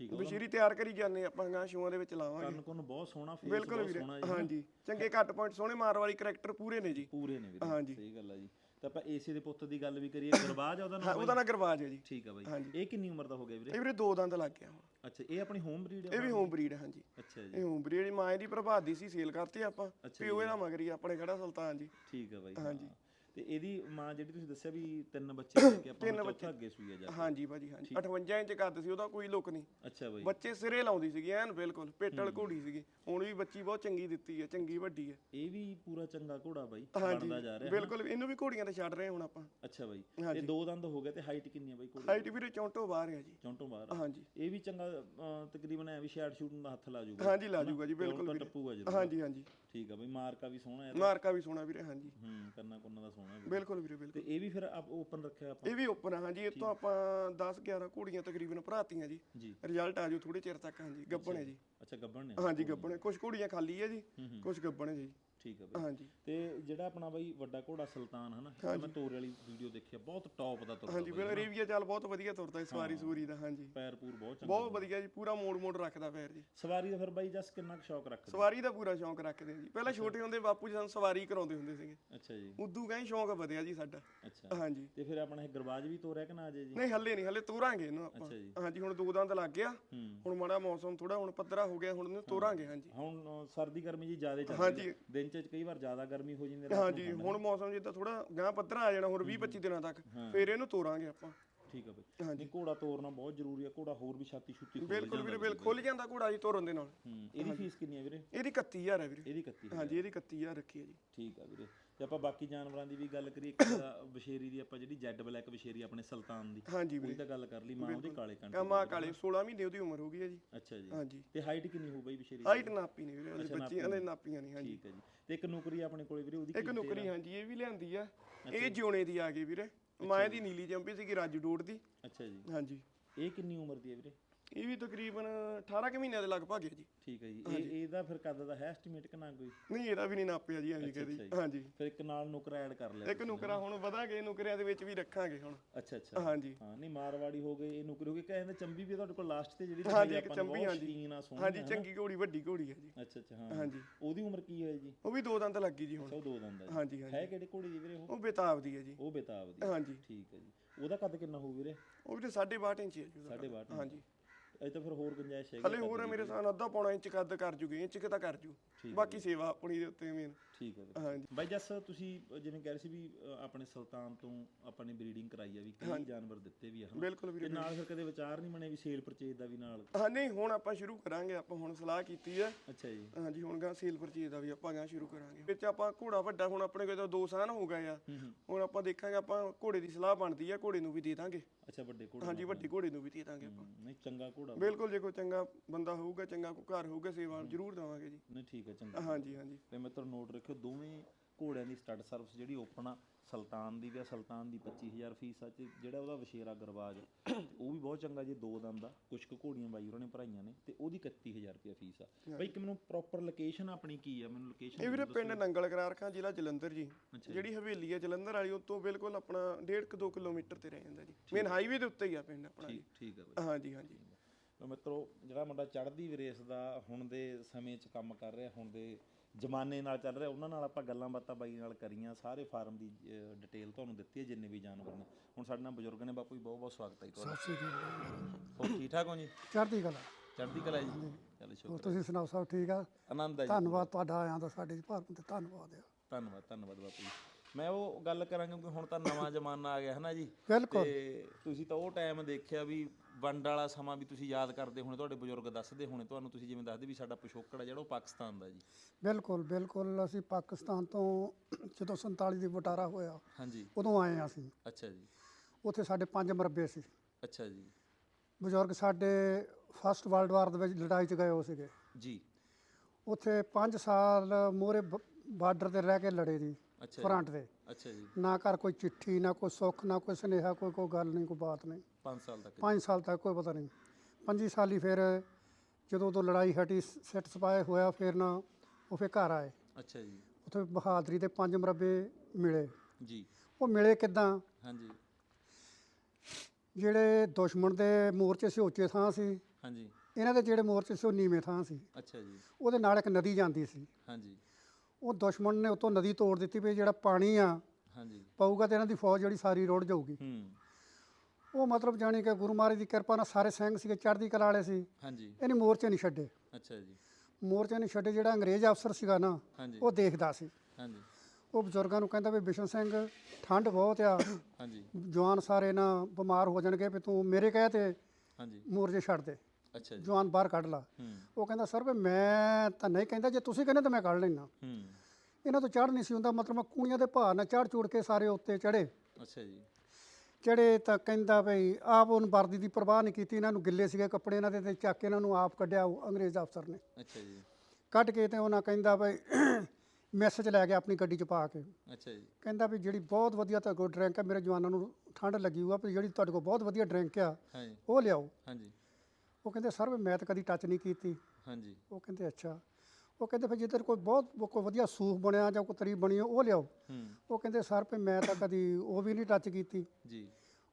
ਠੀਕ ਹੈ ਬਸ਼ੀਰੀ ਤਿਆਰ ਕਰੀ ਜਾਂਦੇ ਆਪਾਂ ਗਾਂ ਸ਼ੋਆਂ ਦੇ ਵਿੱਚ ਲਾਵਾਂਗੇ। ਕੰਨ ਕੁੰਨ ਬਹੁਤ ਸੋਹਣਾ ਫੇਸ ਬਿਲਕੁਲ ਬਹੁਤ ਵੀਰੇ। ਸੋਹਣਾ ਜੀ। ਹਾਂਜੀ ਚੰਗੇ ਕੱਟ ਪੁਆਇੰਟ ਸੋਹਣੇ ਮਾਰ ਵਾਲੀ ਕਰੈਕਟਰ ਪੂਰੇ ਨੇ ਜੀ। ਪੂਰੇ ਨੇ ਵੀਰੇ ਹਾਂਜੀ। ਸਹੀ ਗੱਲ ਆ ਜੀ। ਤਾਂ ਆਪਾਂ ਏਸੀ ਦੇ ਪੁੱਤ ਦੀ ਗੱਲ ਵੀ ਕਰੀਏ ਗਰਬਾਜ ਆ ਉਹਦਾ ਨਾਮ ਉਹਦਾ ਨਾਂ ਗਰਵਾਜ ਹੈ ਜੀ। ਠੀਕ ਆ ਬਾਈ। ਇਹ ਕਿੰਨੀ ਉਮਰ ਦਾ ਹੋ ਗਿਆ ਵੀਰੇ? ਇਹ ਵੀਰੇ ਦੋ ਦੰਦ ਲੱਗ ਗਿਆ ਹੁਣ। ਅੱਛਾ ਇਹ ਆਪਣੀ ਹੋਮ ਬਰੀਡ ਇਹ ਹੈ ਵੀ ਹੋਮ ਬਰੀਡ ਹੈ ਹਾਂਜੀ। ਅੱਛਾ ਜੀ। ਇਹ ਹੋਮ ਬਰੀਡ ਮਾਂ ਇਹਦੀ ਪ੍ਰਭਾਤ ਦੀ ਸੀ ਸੇਲ ਕਰਤੀ ਆਪਾਂ। ਪਿਓ ਇਹਦਾ ਮਗਰੀ ਆਪਣੇ ਖੜਾ ਸੁਲਤਾਨ ਜੀ। ਠੀਕ ਆ ਬਾਈ ਹਾਂਜੀ। ਤੇ ਇਹਦੀ ਮਾਂ ਜਿਹੜੀ ਤੁਸੀਂ ਦੱਸਿਆ ਵੀ ਤਿੰਨ ਬੱਚੇ ਲੈ ਕੇ ਆਪਾਂ ਨੂੰ ਚੌਥਾ ਅੱਗੇ ਸੂਈ ਆ ਜਾ ਹਾਂਜੀ ਭਾਜੀ ਹਾਂਜੀ। 58 ਇੰਚ ਕੱਦ ਸੀ ਉਹਦਾ ਕੋਈ ਲੁੱਕ ਨਹੀਂ। ਅੱਛਾ ਬਾਈ। ਬੱਚੇ ਸਿਰੇ ਲਾਉਂਦੀ ਸੀਗੀ ਐਨ ਬਿਲਕੁਲ ਪੇਟਲ ਘੋੜੀ ਸੀਗੀ। ਹੁਣ ਵੀ ਬੱਚੀ ਬਹੁਤ ਚੰਗੀ ਦਿੱਤੀ ਹੈ ਚੰਗੀ ਵੱਡੀ ਹੈ। ਇਹ ਵੀ ਪੂਰਾ ਚੰਗਾ ਘੋੜਾ ਬਾਈ ਹਾਂਜੀ ਬਣਦਾ ਜਾ ਰਿਹਾ ਬਿਲਕੁਲ ਇਹਨੂੰ ਵੀ ਘੋੜੀਆਂ ਤੇ ਛੱਡ ਰਹੇ ਹੁਣ ਆਪਾਂ। ਅੱਛਾ ਬਾਈ। ਤੇ ਦੋ ਦੰਦ ਹੋ ਗਏ ਤੇ ਹਾਈਟ ਕਿੰਨੀ ਆ ਬਾਈ ਘੋੜੇ ਹਾਈਟ ਵੀਰੇ ਚੌਂਟੋ ਬਾਹਰ ਹੈ ਜੀ। ਚੌਂਟੋਂ ਬਾਹਰ ਹਾਂਜੀ। ਇਹ ਵੀ ਚੰਗਾ ਅਹ, ਤਕਰੀਬਨ ਐ ਵੀ ਸ਼ਾਟ ਸ਼ੂਟ ਦਾ ਹੱਥ ਲਾ ਜੂਗਾ। ਹਾਂਜੀ ਲਾ ਜੂਗਾ ਜੀ ਬਿਲਕੁਲ ਤਾਂ ਵੀਰੇ। ਟੱਪੂਗਾ ਜਰੂਰ ਹਾਂਜੀ ਹਾਂਜੀ। ਠੀਕ ਆ ਬਈ ਮਾਰਕਾ ਵੀ ਸੋਹਣਾ ਹੈ ਮਾਰਕਾ ਵੀ ਸੋਹਣਾ ਵੀਰੇ ਹਾਂਜੀ। ਹੂੰ ਕੰਨਾ ਕੁੰਨਾ ਦਾ ਸੋਹਣਾ ਹੈ। ਬਿਲਕੁਲ ਵੀਰੇ ਬਿਲਕੁਲ। ਤੇ ਇਹ ਵੀ ਫਿਰ ਆਪ ਓਪਨ ਰੱਖਿਆ ਆਪਾਂ? ਇਹ ਵੀ ਓਪਨ ਆ ਹਾਂਜੀ ਇਹ ਤੋਂ ਆਪਾਂ 10 11 ਘੋੜੀਆਂ ਤਕਰੀਬਨ ਭਰਾਤੀਆਂ ਜੀ। ਜੀ। ਰਿਜ਼ਲਟ ਆ ਜਾਊ ਥੋੜੇ ਚਿਰ ਤੱਕ ਹਾਂਜੀ ਗੱਬਣ ਹੈ ਜੀ। ਅੱਛਾ ਗੱਬਣ ਨੇ ਹਾਂਜੀ ਗੱਬਣ ਹੈ ਕੁਝ ਘੋੜੀਆਂ ਖਾਲੀ ਹੈ ਜੀ ਕੁਝ ਗੱਬਣ ਹੈ ਜੀ। ਠੀਕ ਆ ਬਈ। ਹਾਂਜੀ। ਤੇ ਜਿਹੜਾ ਆਪਣਾ ਬਾਈ ਵੱਡਾ ਘੋੜਾ ਸੁਲਤਾਨ ਹਨਾ ਇਹ ਮੈਂ ਤੋਰੇ ਵਾਲੀ ਵੀਡੀਓ ਦੇਖੀ ਆ ਬਹੁਤ ਟੌਪ ਦਾ ਤੁਰਦਾ ਹਾਂਜੀ ਬਿਲ ਅਰੇਬੀਆ ਚਾਲ ਬਹੁਤ ਵਧੀਆ ਤੁਰਦਾ ਹੈ ਸਵਾਰੀ ਸੂਰੀ ਦਾ ਹਾਂਜੀ। ਪੈਰ ਪੂਰ ਬਹੁਤ ਚੰਗਾ ਬਹੁਤ ਵਧੀਆ ਜੀ ਪੂਰਾ ਮੋੜ ਮੋੜ ਰੱਖਦਾ ਪੈਰ ਜੀ। ਸਵਾਰੀ ਦਾ ਫਿਰ ਬਾਈ ਜਸ ਕਿੰਨਾ ਕੁ ਸ਼ੌਕ ਰੱਖਦਾ? ਸਵਾਰੀ ਦਾ ਪੂਰਾ ਸ਼ੌਂਕ ਰੱਖਦੇ ਜੀ। ਪਹਿਲਾਂ ਛੋਟੇ ਹੁੰਦੇ ਬਾਪੂ ਜੀ ਸਾਨੂੰ ਸਵਾਰੀ ਕਰਾਉਂਦੇ ਹੁੰਦੇ ਸੀਗੇ। ਅੱਛਾ ਜੀ। ਉਦੋਂ ਕਹੀਂ ਸ਼ੌਂਕ ਵਧਿਆ ਜੀ ਸਾਡਾ। ਅੱਛਾ। ਹਾਂਜੀ। ਤੇ ਫਿਰ ਆਪਣਾ ਇਹ ਗਰਬਾਜ ਵੀ ਤੋਰਿਆ ਕਿ ਨਾ ਅਜੇ ਜੀ? ਨਹੀਂ ਹੱਲੇ ਨਹੀਂ ਹੱਲੇ ਤੋਰਾਂਗੇ ਇਹਨੂੰ ਆਪਾਂ। ਅੱਛਾ ਜੀ। ਹਾਂਜੀ ਹੁਣ ਦੋ ਦੰਦ ਲੱਗ ਗਿਆ। ਹੂੰ। ਹੁਣ ਮਾੜਾ ਮੌਸਮ ਥੋੜਾ ਹੁਣ ਪੱਧਰਾ ਹੋ ਗਿਆ ਹੁਣ ਇਹਨੂੰ ਤੋਰਾਂਗੇ ਹਾਂਜੀ। ਹੁਣ ਅ, ਸਰਦੀ ਗਰਮੀ ਜੀ ਜ਼ਿਆਦਾ ਚੱਲਦੀ ਹਾਂਜੀ। ਹੈ। ਦਿਨ ਚ ਕਈ ਵਾਰ ਜ਼ਿਆਦਾ ਗਰਮੀ ਹੋ ਜਾਂਦੀ ਹੈ ਰਾਤ ਨੂੰ ਹਾਂਜੀ ਹੁਣ ਮੌਸਮ ਜਿੱਦਾਂ ਥੋੜਾ ਗਾਂ ਪੱਧਰਾ ਆ ਜਾਣਾ ਹੋਰ 20 25 ਦਿਨਾਂ ਤੱਕ ਫਿਰ ਇਹਨੂੰ ਤੋਰਾਂਗੇ ਆਪਾਂ। ਠੀਕ ਆ ਬਈ। ਨਹੀਂ ਘੋੜਾ ਤੋਰਨਾ ਬਹੁਤ ਜ਼ਰੂਰੀ ਆ ਘੋੜਾ ਹੋਰ ਵੀ ਛਾਤੀ ਛੁੱਤੀ ਖੋਲ ਬਿਲਕੁਲ ਵੀਰੇ ਬਿਲ ਖੁੱਲ ਜਾਂਦਾ ਘੋੜਾ ਜੀ ਤੋਰਨ ਦੇ ਨਾਲ। ਹੂੰ ਇਹਦੀ ਫੀਸ ਕਿੰਨੀ ਆ ਵੀਰੇ? ਇਹਦੀ 31000 ਹੈ ਵੀਰੇ। ਇਹਦੀ 31 ਹਾਂਜੀ ਇਹਦੀ 31000 ਰੱਖੀ ਹੈ ਜੀ। ਠੀਕ ਆ ਵੀਰੇ। ਜੇ ਆਪਾਂ ਬਾਕੀ ਜਾਨਵਰਾਂ ਦੀ ਵੀ ਗੱਲ ਕਰੀਏ ਇੱਕ ਬਸ਼ੇਰੀ ਦੀ ਆਪਾਂ ਜਿਹੜੀ ਜੈਡ ਬਲੈਕ ਬਸ਼ੇਰੀ ਆਪਣੇ ਸੁਲਤਾਨ ਦੀ ਹਾਂਜੀ ਉਹਦੀ ਤਾਂ ਗੱਲ ਕਰ ਲਈ ਮਾਂ ਉਹਦੇ ਕਾਲੇ ਕੰਨ ਕਮਾ ਕਾਲੇ 16 ਮਹੀਨੇ ਉਹਦੀ ਉਮਰ ਹੋ ਗਈ ਹੈ ਜੀ। ਅੱਛਾ ਜੀ। ਹਾਂਜੀ। ਤੇ ਹਾਈਟ ਕਿੰਨੀ ਹੋਊ ਬਈ ਬਸ਼ੇਰੀ? ਹਾਈਟ ਨਾਪੀ ਨਹੀਂ ਵੀਰੇ ਉਹਦੇ ਬੱਚਿਆਂ ਦੇ ਨਾਪੀਆਂ ਨਹੀਂ ਹਾਂਜੀ। ਠੀਕ ਹੈ ਜੀ। ਤੇ ਇੱਕ ਨੌਕਰੀ ਆਪਣੇ ਕੋਲੇ ਵੀਰੇ ਉਹਦੀ ਇੱਕ ਨੁਕਰੀ ਹਾਂਜੀ ਇਹ ਵੀ ਲਿਆਂਦੀ ਆ। ਇਹ ਜਿਉਣੇ ਦੀ ਆ ਗਈ ਵੀਰੇ। ਮਾਂ ਦੀ ਨੀਲੀ ਚੰਪੀ ਸੀਗੀ ਰਾਜੂ ਡੋੜ ਦੀ। ਅੱਛਾ ਜੀ। ਹਾਂਜੀ। ਇਹ ਕਿੰਨੀ ਉਮਰ ਦੀ ਹੈ ਵੀਰੇ? ਇਹ ਵੀ ਤਕਰੀਬਨ 18 ਕੁ ਮਹੀਨਿਆਂ ਦੇ ਲਗਭਗ ਹੈ ਜੀ। ਠੀਕ ਹੈ ਜੀ। ਇਹ ਇਹਦਾ ਫਿਰ ਕਦ ਦਾ ਹੈ ਐਸਟੀਮੇਟ ਕਿ ਨਾ ਕੋਈ? ਨਹੀਂ ਇਹਦਾ ਵੀ ਨਹੀਂ ਨਾਪਿਆ ਜੀ ਐਵੇਂ ਜੀ। ਹਾਂਜੀ। ਫਿਰ ਇੱਕ ਨਾਲ ਨੁਕਰਾ ਐਡ ਕਰ ਲਿਆ ਇੱਕ ਨੁਕਰਾ ਹੁਣ ਵਧਾਂਗੇ ਨੁਕਰਿਆਂ ਦੇ ਵਿੱਚ ਵੀ ਰੱਖਾਂਗੇ ਹੁਣ। ਅੱਛਾ ਅੱਛਾ। ਹਾਂਜੀ। ਹਾਂ ਨਹੀਂ ਮਾਰਵਾੜੀ ਹੋ ਗਏ ਇਹ ਨੁਕਰੀ ਹੋ ਗਈ। ਕਹਿੰਦੇ ਚੰਬੀ ਵੀ ਤੁਹਾਡੇ ਕੋਲ ਲਾਸਟ ਤੇ ਜਿਹੜੀ ਹਾਂਜੀ, ਇੱਕ ਚੰਬੀ, ਹਾਂਜੀ। ਹਾਂਜੀ ਚੰਗੀ ਘੋੜੀ ਵੱਡੀ ਘੋੜੀ ਹੈ ਜੀ? ਅੱਛਾ ਅੱਛਾ ਹਾਂ। ਹਾਂਜੀ। ਉਹਦੀ ਉਮਰ ਕੀ ਹੈ ਜੀ? ਉਹ ਵੀ ਦੋ ਦੰਦ ਲੱਗੀ ਜੀ ਹੁਣ। ਅੱਛਾ ਉਹ ਦੋ ਦੰਦ ਹੈ ਜੀ। ਹਾਂਜੀ ਹਾਂਜੀ। ਹੈ ਕਿਹੜੀ ਘੋੜੀ ਵੀਰੇ ਉਹ? ਉਹ ਬੇਤਾਬ ਦੀ ਹੈ ਜੀ। ਉਹ ਬੇਤਾਬ ਦੀ। ਹਾਂਜੀ। ਠੀਕ ਹੈ ਜੀ। ਉਹਦਾ ਕੱਦ ਕਿੰਨਾ ਹੋਊ ਵੀਰੇ? ਉਹ ਵੀ 6.5 ਇੰਚ ਹੈ ਜੀ ਉਹਦਾ ਸਾਢੇ ਬਾਹਠ ਹਾਂਜੀ। ਇਹ ਤਾਂ ਫਿਰ ਹੋਰ ਗੁੰਜਾਇਸ਼ ਹੈਗੀ ਹਲੇ ਹੋਰ ਮੇਰੇ ਸਾਨ ਅੱਧਾ ਪੌਣਾ ਇੰਚ ਕੱਦ ਕਰ ਜੂਗੇ ਇੰਚ ਕੁ ਤਾਂ ਕਰ ਜੂ। ਬਾਕੀ ਸੇਵਾ ਆਪਣੀ ਦੇ ਉੱਤੇ ਮੇਨ ਠੀਕ ਹੈ ਹਾਂਜੀ। ਬਾਈ ਜੱਸ ਤੁਸੀਂ ਜਿਵੇਂ ਕਹਿ ਰਹੇ ਸੀ ਵੀ ਅ, ਆਪਣੇ ਸੁਲਤਾਨ ਤੋਂ ਆਪਾਂ ਨੇ ਬਰੀਡਿੰਗ ਕਰਾਈ ਆ ਵੀ ਕਈ ਜਾਨਵਰ ਦਿੱਤੇ ਵੀ ਆ ਹਨਾ? ਬਿਲਕੁਲ ਵੀਰੇ ਤੇ ਨਾਲ ਫਿਰ ਕਦੇ ਵਿਚਾਰ ਨਹੀਂ ਬਣੇ ਵੀ ਸੇਲ ਪਰਚੇਜ ਦਾ ਵੀ ਨਾਲ? ਹਾਂ ਨਹੀਂ ਹੁਣ ਆਪਾਂ ਸ਼ੁਰੂ ਕਰਾਂਗੇ ਆਪਾਂ ਹੁਣ ਸਲਾਹ ਕੀਤੀ ਹੈ ਅੱਛਾ ਜੀ। ਹਾਂਜੀ ਹੁਣ ਗਾ ਸੇਲ ਪਰਚੇਜ ਦਾ ਵੀ ਆਪਾਂ ਗਾ ਸ਼ੁਰੂ ਕਰਾਂਗੇ। ਵਿੱਚ ਆਪਾਂ ਘੋੜਾ ਵੱਡਾ ਹੁਣ ਆਪਣੇ ਕੋਲ ਤਾਂ ਦੋ ਸਾਨ ਹੋ ਗਏ ਆ। ਹੁਣ ਆਪਾਂ ਦੇਖਾਂਗੇ ਆਪਾਂ ਘੋੜੇ ਦੀ ਸਲਾਹ ਬਣਦੀ ਆ ਘੋੜੇ ਨੂੰ ਵੀ ਦੇ ਦਾਂਗੇ। ਅੱਛਾ ਵੱਡੇ ਘੋੜੇ ਹਾਂਜੀ ਵੱਡੀ ਘੋੜੇ ਨੂੰ ਵੀ ਦੇ ਦਾਂਗੇ ਆਪਾਂ। ਹਮ, ਨਹੀਂ ਚੰਗਾ ਘੋੜਾ ਬਿਲਕੁਲ ਜੇ ਕੋਈ ਚੰਗਾ ਬੰਦਾ ਹੋਊਗਾ ਚੰਗਾ ਕੋਈ ਘਰ ਹੋਊਗਾ ਸੇਵਾ ਜ਼ਰੂਰ ਦੇਵਾਂਗੇ ਜੀ। ਨਹੀਂ ਠੀਕ ਹੈ ਚੰਗਾ। ਹਾਂਜੀ ਹਾਂਜੀ। ਤੇ ਮਿੱਤਰ ਨੋਟ ਰੱਖਿਓ ਦੋਵੇਂ ਘੋੜਿਆਂ ਦੀ ਸਟੱਡ ਸਰਵਿਸ ਜਿਹੜੀ ਓਪਨ ਆ ਸੁਲਤਾਨ ਦੀ ਵੀ ਆ ਸੁਲਤਾਨ ਦੀ 25000 ਫੀਸ ਆ ਤੇ ਜਿਹੜਾ ਉਹਦਾ ਵਸ਼ੇਰਾ ਗਰਵਾਜ ਉਹ ਵੀ ਬਹੁਤ ਚੰਗਾ ਜੀ ਦੋ ਦੰਦ ਦਾ ਕੁਛ ਕੁ ਘੋੜੀਆਂ ਬਾਈ ਉਹਨਾਂ ਨੇ ਭਰਾਈਆਂ ਨੇ ਤੇ ਉਹਦੀ 31000 ਰੁਪਏ ਫੀਸ ਆ। ਬਈ ਕਿ ਮੈਨੂੰ ਪ੍ਰੋਪਰ ਲੋਕੇਸ਼ਨ ਆਪਣੀ ਕੀ ਆ? ਮੈਨੂੰ ਇਹ ਲੋਕੇਸ਼ਨ ਵੀਰੇ ਪਿੰਡ ਨੰਗਲ ਕਰਾਰਖਾਂ ਜ਼ਿਲ੍ਹਾ ਜਲੰਧਰ ਜੀ। ਜਿਹੜੀ ਹਵੇਲੀ ਹੈ ਜਲੰਧਰ ਵਾਲੀ ਉਹ ਤੋਂ ਬਿਲਕੁਲ ਆਪਣਾ 1.5 2 ਕਿਲੋਮੀਟਰ ਤੇ ਰਹਿ ਜਾਂਦਾ ਜੀ। ਮੇਨ ਹਾਈਵੇ ਦੇ ਉੱਤੇ ਹੀ ਆ ਪਿੰਡ ਆਪਣਾ ਜੀ। ਠੀਕ ਠੀਕ ਆ ਬਈ। ਹਾਂਜੀ ਹਾਂਜੀ। ਮਿੱਤਰੋ ਜਿਹੜਾ ਮੁੰਡਾ ਚੜ੍ਹਦੀ ਰੇਸ ਦਾ ਹੁਣ ਦੇ ਸਮੇਂ 'ਚ ਕੰਮ ਕਰ ਰਿਹਾ ਹੁਣ ਦੇ ਜ਼ਮਾਨੇ ਨਾਲ ਚੱਲ ਰਿਹਾ ਉਹਨਾਂ ਨਾਲ ਆਪਾਂ ਗੱਲਾਂ ਬਾਤਾਂ ਬਾਈ ਨਾਲ ਕਰੀਆਂ ਸਾਰੇ ਫਾਰਮ ਦੀ ਡਿਟੇਲ ਤੁਹਾਨੂੰ ਦਿੱਤੀ ਹੈ ਜਿੰਨੇ ਵੀ ਜਾਨਵਰ ਨੇ। ਹੁਣ ਸਾਡੇ ਨਾਲ ਬਜ਼ੁਰਗ ਨੇ ਬਾਪੂ ਜੀ ਬਹੁਤ ਬਹੁਤ ਸਵਾਗਤ ਹੈ ਜੀ ਤੁਹਾਡਾ ਸਤਿ ਸ੍ਰੀ ਅਕਾਲ ਹੋਰ ਠੀਕ ਠਾਕ ਹੋ ਜੀ? ਚੜ੍ਹਦੀ ਕਲਾ। ਚੜ੍ਹਦੀ ਕਲਾ ਜੀ। ਚਲੋ ਸ਼ੁਕਰ ਤੁਸੀਂ ਸੁਣਾਓ ਸਭ ਠੀਕ ਆ? ਆਨੰਦ ਹੈ ਜੀ। ਧੰਨਵਾਦ ਤੁਹਾਡਾ ਆਇਆਂ ਦਾ ਸਾਡੇ ਭਾਰਤ ਤੇ ਧੰਨਵਾਦ ਆ। ਧੰਨਵਾਦ ਧੰਨਵਾਦ ਬਾਪੂ ਜੀ। ਮੈਂ ਉਹ ਗੱਲ ਕਰਾਂ ਕਿਉਂਕਿ ਹੁਣ ਤਾਂ ਨਵਾਂ ਜ਼ਮਾਨਾ ਆ ਗਿਆ ਹੈ ਨਾ ਜੀ? ਬਿਲਕੁਲ। ਤੇ ਤੁਸੀਂ ਤਾਂ ਉਹ ਟਾਈਮ ਦੇਖਿਆ ਵੀ ਵੰਡ ਵਾਲਾ ਸਮਾਂ ਵੀ ਤੁਸੀਂ ਯਾਦ ਕਰਦੇ ਹੋਣੇ ਤੁਹਾਡੇ ਬਜ਼ੁਰਗ ਦੱਸਦੇ ਹੋਣੇ ਤੁਹਾਨੂੰ ਤੁਸੀਂ ਜਿਵੇਂ ਦੱਸਦੇ ਵੀ ਸਾਡਾ ਪਿਛੋਕੜ ਹੈ ਜਿਹੜਾ ਉਹ ਪਾਕਿਸਤਾਨ ਦਾ ਜੀ। ਬਿਲਕੁਲ ਬਿਲਕੁਲ ਅਸੀਂ ਪਾਕਿਸਤਾਨ ਤੋਂ ਜਦੋਂ 47 ਦੀ ਵਟਾਰਾ ਹੋਇਆ ਹਾਂਜੀ। ਉਦੋਂ ਆਏ ਹਾਂ ਅਸੀਂ। ਅੱਛਾ ਜੀ। ਉੱਥੇ ਸਾਡੇ ਪੰਜ ਮਰਬੇ ਸੀ। ਅੱਛਾ ਜੀ। ਬਜ਼ੁਰਗ ਸਾਡੇ ਫਸਟ ਵਰਲਡ ਵਾਰ ਦੇ ਵਿੱਚ ਲੜਾਈ 'ਚ ਗਏ ਹੋ ਸੀਗੇ। ਜੀ। ਉੱਥੇ 5 ਸਾਲ ਮੋਰੇ ਬਾਰਡਰ ਤੇ ਰਹਿ ਕੇ ਲੜੇ ਜੀ ਅੱਛਾ ਜੀ। ਫਰੰਟ ਤੇ। ਅੱਛਾ ਜੀ। ਨਾ ਘਰ ਕੋਈ ਚਿੱਠੀ ਨਾ ਕੋਈ ਸੁੱਖ ਨਾ ਕੋਈ ਸੁਨੇਹਾ ਕੋਈ ਕੋਈ ਗੱਲ ਨਹੀਂ ਕੋਈ ਬਾਤ ਨਹੀਂ। 5 ਸਾਲ ਤੱਕ 5 ਸਾਲ ਤੱਕ ਕੋਈ ਪਤਾ ਨਹੀਂ। ਪੰਜੀ ਸਾਲੀ ਫਿਰ ਜਦੋਂ ਤੋਂ ਲੜਾਈ ਹਟੀ ਸੈਟ ਸਪਾਏ ਹੋਇਆ ਫਿਰ ਨਾ ਉਹ ਫਿਰ ਘਰ ਆਏ। ਅੱਛਾ ਜੀ। ਉੱਥੇ ਬਹਾਦਰੀ ਦੇ ਪੰਜ ਮਰਬੇ ਮਿਲੇ। ਜੀ। ਉਹ ਮਿਲੇ ਕਿਦਾਂ? ਹਾਂਜੀ। ਜਿਹੜੇ ਦੁਸ਼ਮਣ ਦੇ ਮੋਰਚੇ ਸੀ ਉੱਚੇ ਥਾਂ ਸੀ। ਹਾਂਜੀ। ਇਹਨਾਂ ਦੇ ਜਿਹੜੇ ਮੋਰਚੇ ਸੀ ਉਹ ਨੀਵੇਂ ਥਾਂ ਸੀ। ਅੱਛਾ ਜੀ। ਉਹਦੇ ਨਾਲ ਇੱਕ ਨਦੀ ਜਾਂਦੀ ਸੀ। ਹਾਂਜੀ। ਉਹ ਦੁਸ਼ਮਣ ਨੇ ਉਤੋਂ ਨਦੀ ਤੋੜ ਦਿੱਤੀ ਵੀ ਜਿਹੜਾ ਪਾਣੀ ਆ ਹਾਂਜੀ। ਪਊਗਾ ਤੇ ਇਹਨਾਂ ਦੀ ਫੌਜ ਜਿਹੜੀ ਸਾਰੀ ਰੁੜ ਜਾਊਗੀ। ਹੂੰ। ਉਹ ਮਤਲਬ ਜਾਣੀ ਕਿ ਗੁਰੂ ਮਹਾਰਾਜ ਦੀ ਕਿਰਪਾ ਨਾਲ ਸਾਰੇ ਸਿੰਘ ਸੀਗੇ ਚੜ੍ਹਦੀ ਕਲਾ ਵਾਲੇ ਸੀ। ਹਾਂਜੀ। ਇਹਨੇ ਮੋਰਚੇ ਨਹੀਂ ਛੱਡੇ। ਅੱਛਾ ਜੀ। ਮੋਰਚੇ ਨਹੀਂ ਛੱਡੇ ਜਿਹੜਾ ਅੰਗਰੇਜ਼ ਅਫਸਰ ਸੀਗਾ ਨਾ ਹਾਂਜੀ। ਉਹ ਦੇਖਦਾ ਸੀ। ਹਾਂਜੀ। ਉਹ ਬਜ਼ੁਰਗਾਂ ਨੂੰ ਕਹਿੰਦਾ ਵੀ ਬਿਸ਼ਨ ਸਿੰਘ ਠੰਡ ਬਹੁਤ ਆ। ਹਾਂਜੀ। ਜਵਾਨ ਸਾਰੇ ਨਾ ਬਿਮਾਰ ਹੋ ਜਾਣਗੇ ਵੀ ਤੂੰ ਮੇਰੇ ਕਹੇ ਤੇ ਹਾਂਜੀ। ਮੋਰਚੇ ਛੱਡ ਦੇ। ਅੱਛਾ ਜੀ। ਜਵਾਨ ਬਾਹਰ ਕੱਢ ਲਾ। ਹੂੰ। ਉਹ ਕਹਿੰਦਾ ਸਰ ਵੀ ਮੈਂ ਤਾਂ ਨਹੀਂ ਕਹਿੰਦਾ ਜੇ ਤੁਸੀਂ ਕਹਿੰਦੇ ਤਾਂ ਮੈਂ ਕੱਢ ਲੈਣਾ ਹੂੰ। ਇਹਨਾਂ ਤੋਂ ਚੜ੍ਹ ਨਹੀਂ ਸੀ ਹੁੰਦਾ ਮਤਲਬ ਮੈਂ ਕੂਣੀਆਂ ਦੇ ਭਾਰ ਨਾਲ ਚੜ੍ਹ ਚੂੜ ਕੇ ਸਾਰੇ ਉੱਤੇ ਚੜੇ ਅੱਛਾ ਜੀ। ਚੜੇ ਤਾਂ ਕਹਿੰਦਾ ਭਈ ਆਪ ਉਹਨ ਵਰਦੀ ਦੀ ਪਰਵਾਹ ਨਹੀਂ ਕੀਤੀ ਇਹਨਾਂ ਨੂੰ ਗਿੱਲੇ ਸੀਗੇ ਕੱਪੜੇ ਇਹਨਾਂ ਦੇ ਤੇ ਚੱਕ ਕੇ ਇਹਨਾਂ ਨੂੰ ਆਪ ਕੱਢਿਆ ਉਹ ਅੰਗਰੇਜ਼ ਅਫਸਰ ਨੇ। ਅੱਛਾ ਜੀ। ਕੱਢ ਕੇ ਤੇ ਉਹਨਾਂ ਕਹਿੰਦਾ ਵੀ ਮੈਸੇਜ ਲੈ ਕੇ ਆਪਣੀ ਗੱਡੀ 'ਚ ਪਾ ਕੇ। ਅੱਛਾ ਜੀ। ਕਹਿੰਦਾ ਵੀ ਜਿਹੜੀ ਬਹੁਤ ਵਧੀਆ ਤੁਹਾਡੇ ਕੋਲ ਡਰਿੰਕ ਹੈ ਮੇਰੇ ਜਵਾਨਾਂ ਨੂੰ ਠੰਡ ਲੱਗੀ ਹੋਊ ਆ ਵੀ ਜਿਹੜੀ ਤੁਹਾਡੇ ਕੋਲ ਬਹੁਤ ਵਧੀਆ ਡਰਿੰਕ ਆ ਹਾਂਜੀ। ਉਹ ਲਿਆਓ। ਹਾਂਜੀ। ਉਹ ਕਹਿੰਦੇ ਸਰ ਮੈਂ ਤਾਂ ਕਦੀ ਟੱਚ ਨਹੀਂ ਕੀਤੀ। ਹਾਂਜੀ। ਉਹ ਕਹਿੰਦੇ ਅੱਛਾ। ਉਹ ਕਹਿੰਦੇ ਫਿਰ ਜਿੱਧਰ ਕੋਈ ਬਹੁਤ ਕੋਈ ਵਧੀਆ ਸੂਪ ਬਣਿਆ ਜਾਂ ਕੋਈ ਤਰੀ ਬਣੀ ਉਹ ਲਿਆਓ। ਉਹ ਕਹਿੰਦੇ ਸਰ ਵੀ ਮੈਂ ਤਾਂ ਕਦੀ ਉਹ ਵੀ ਨਹੀਂ ਟੱਚ ਕੀਤੀ। ਜੀ।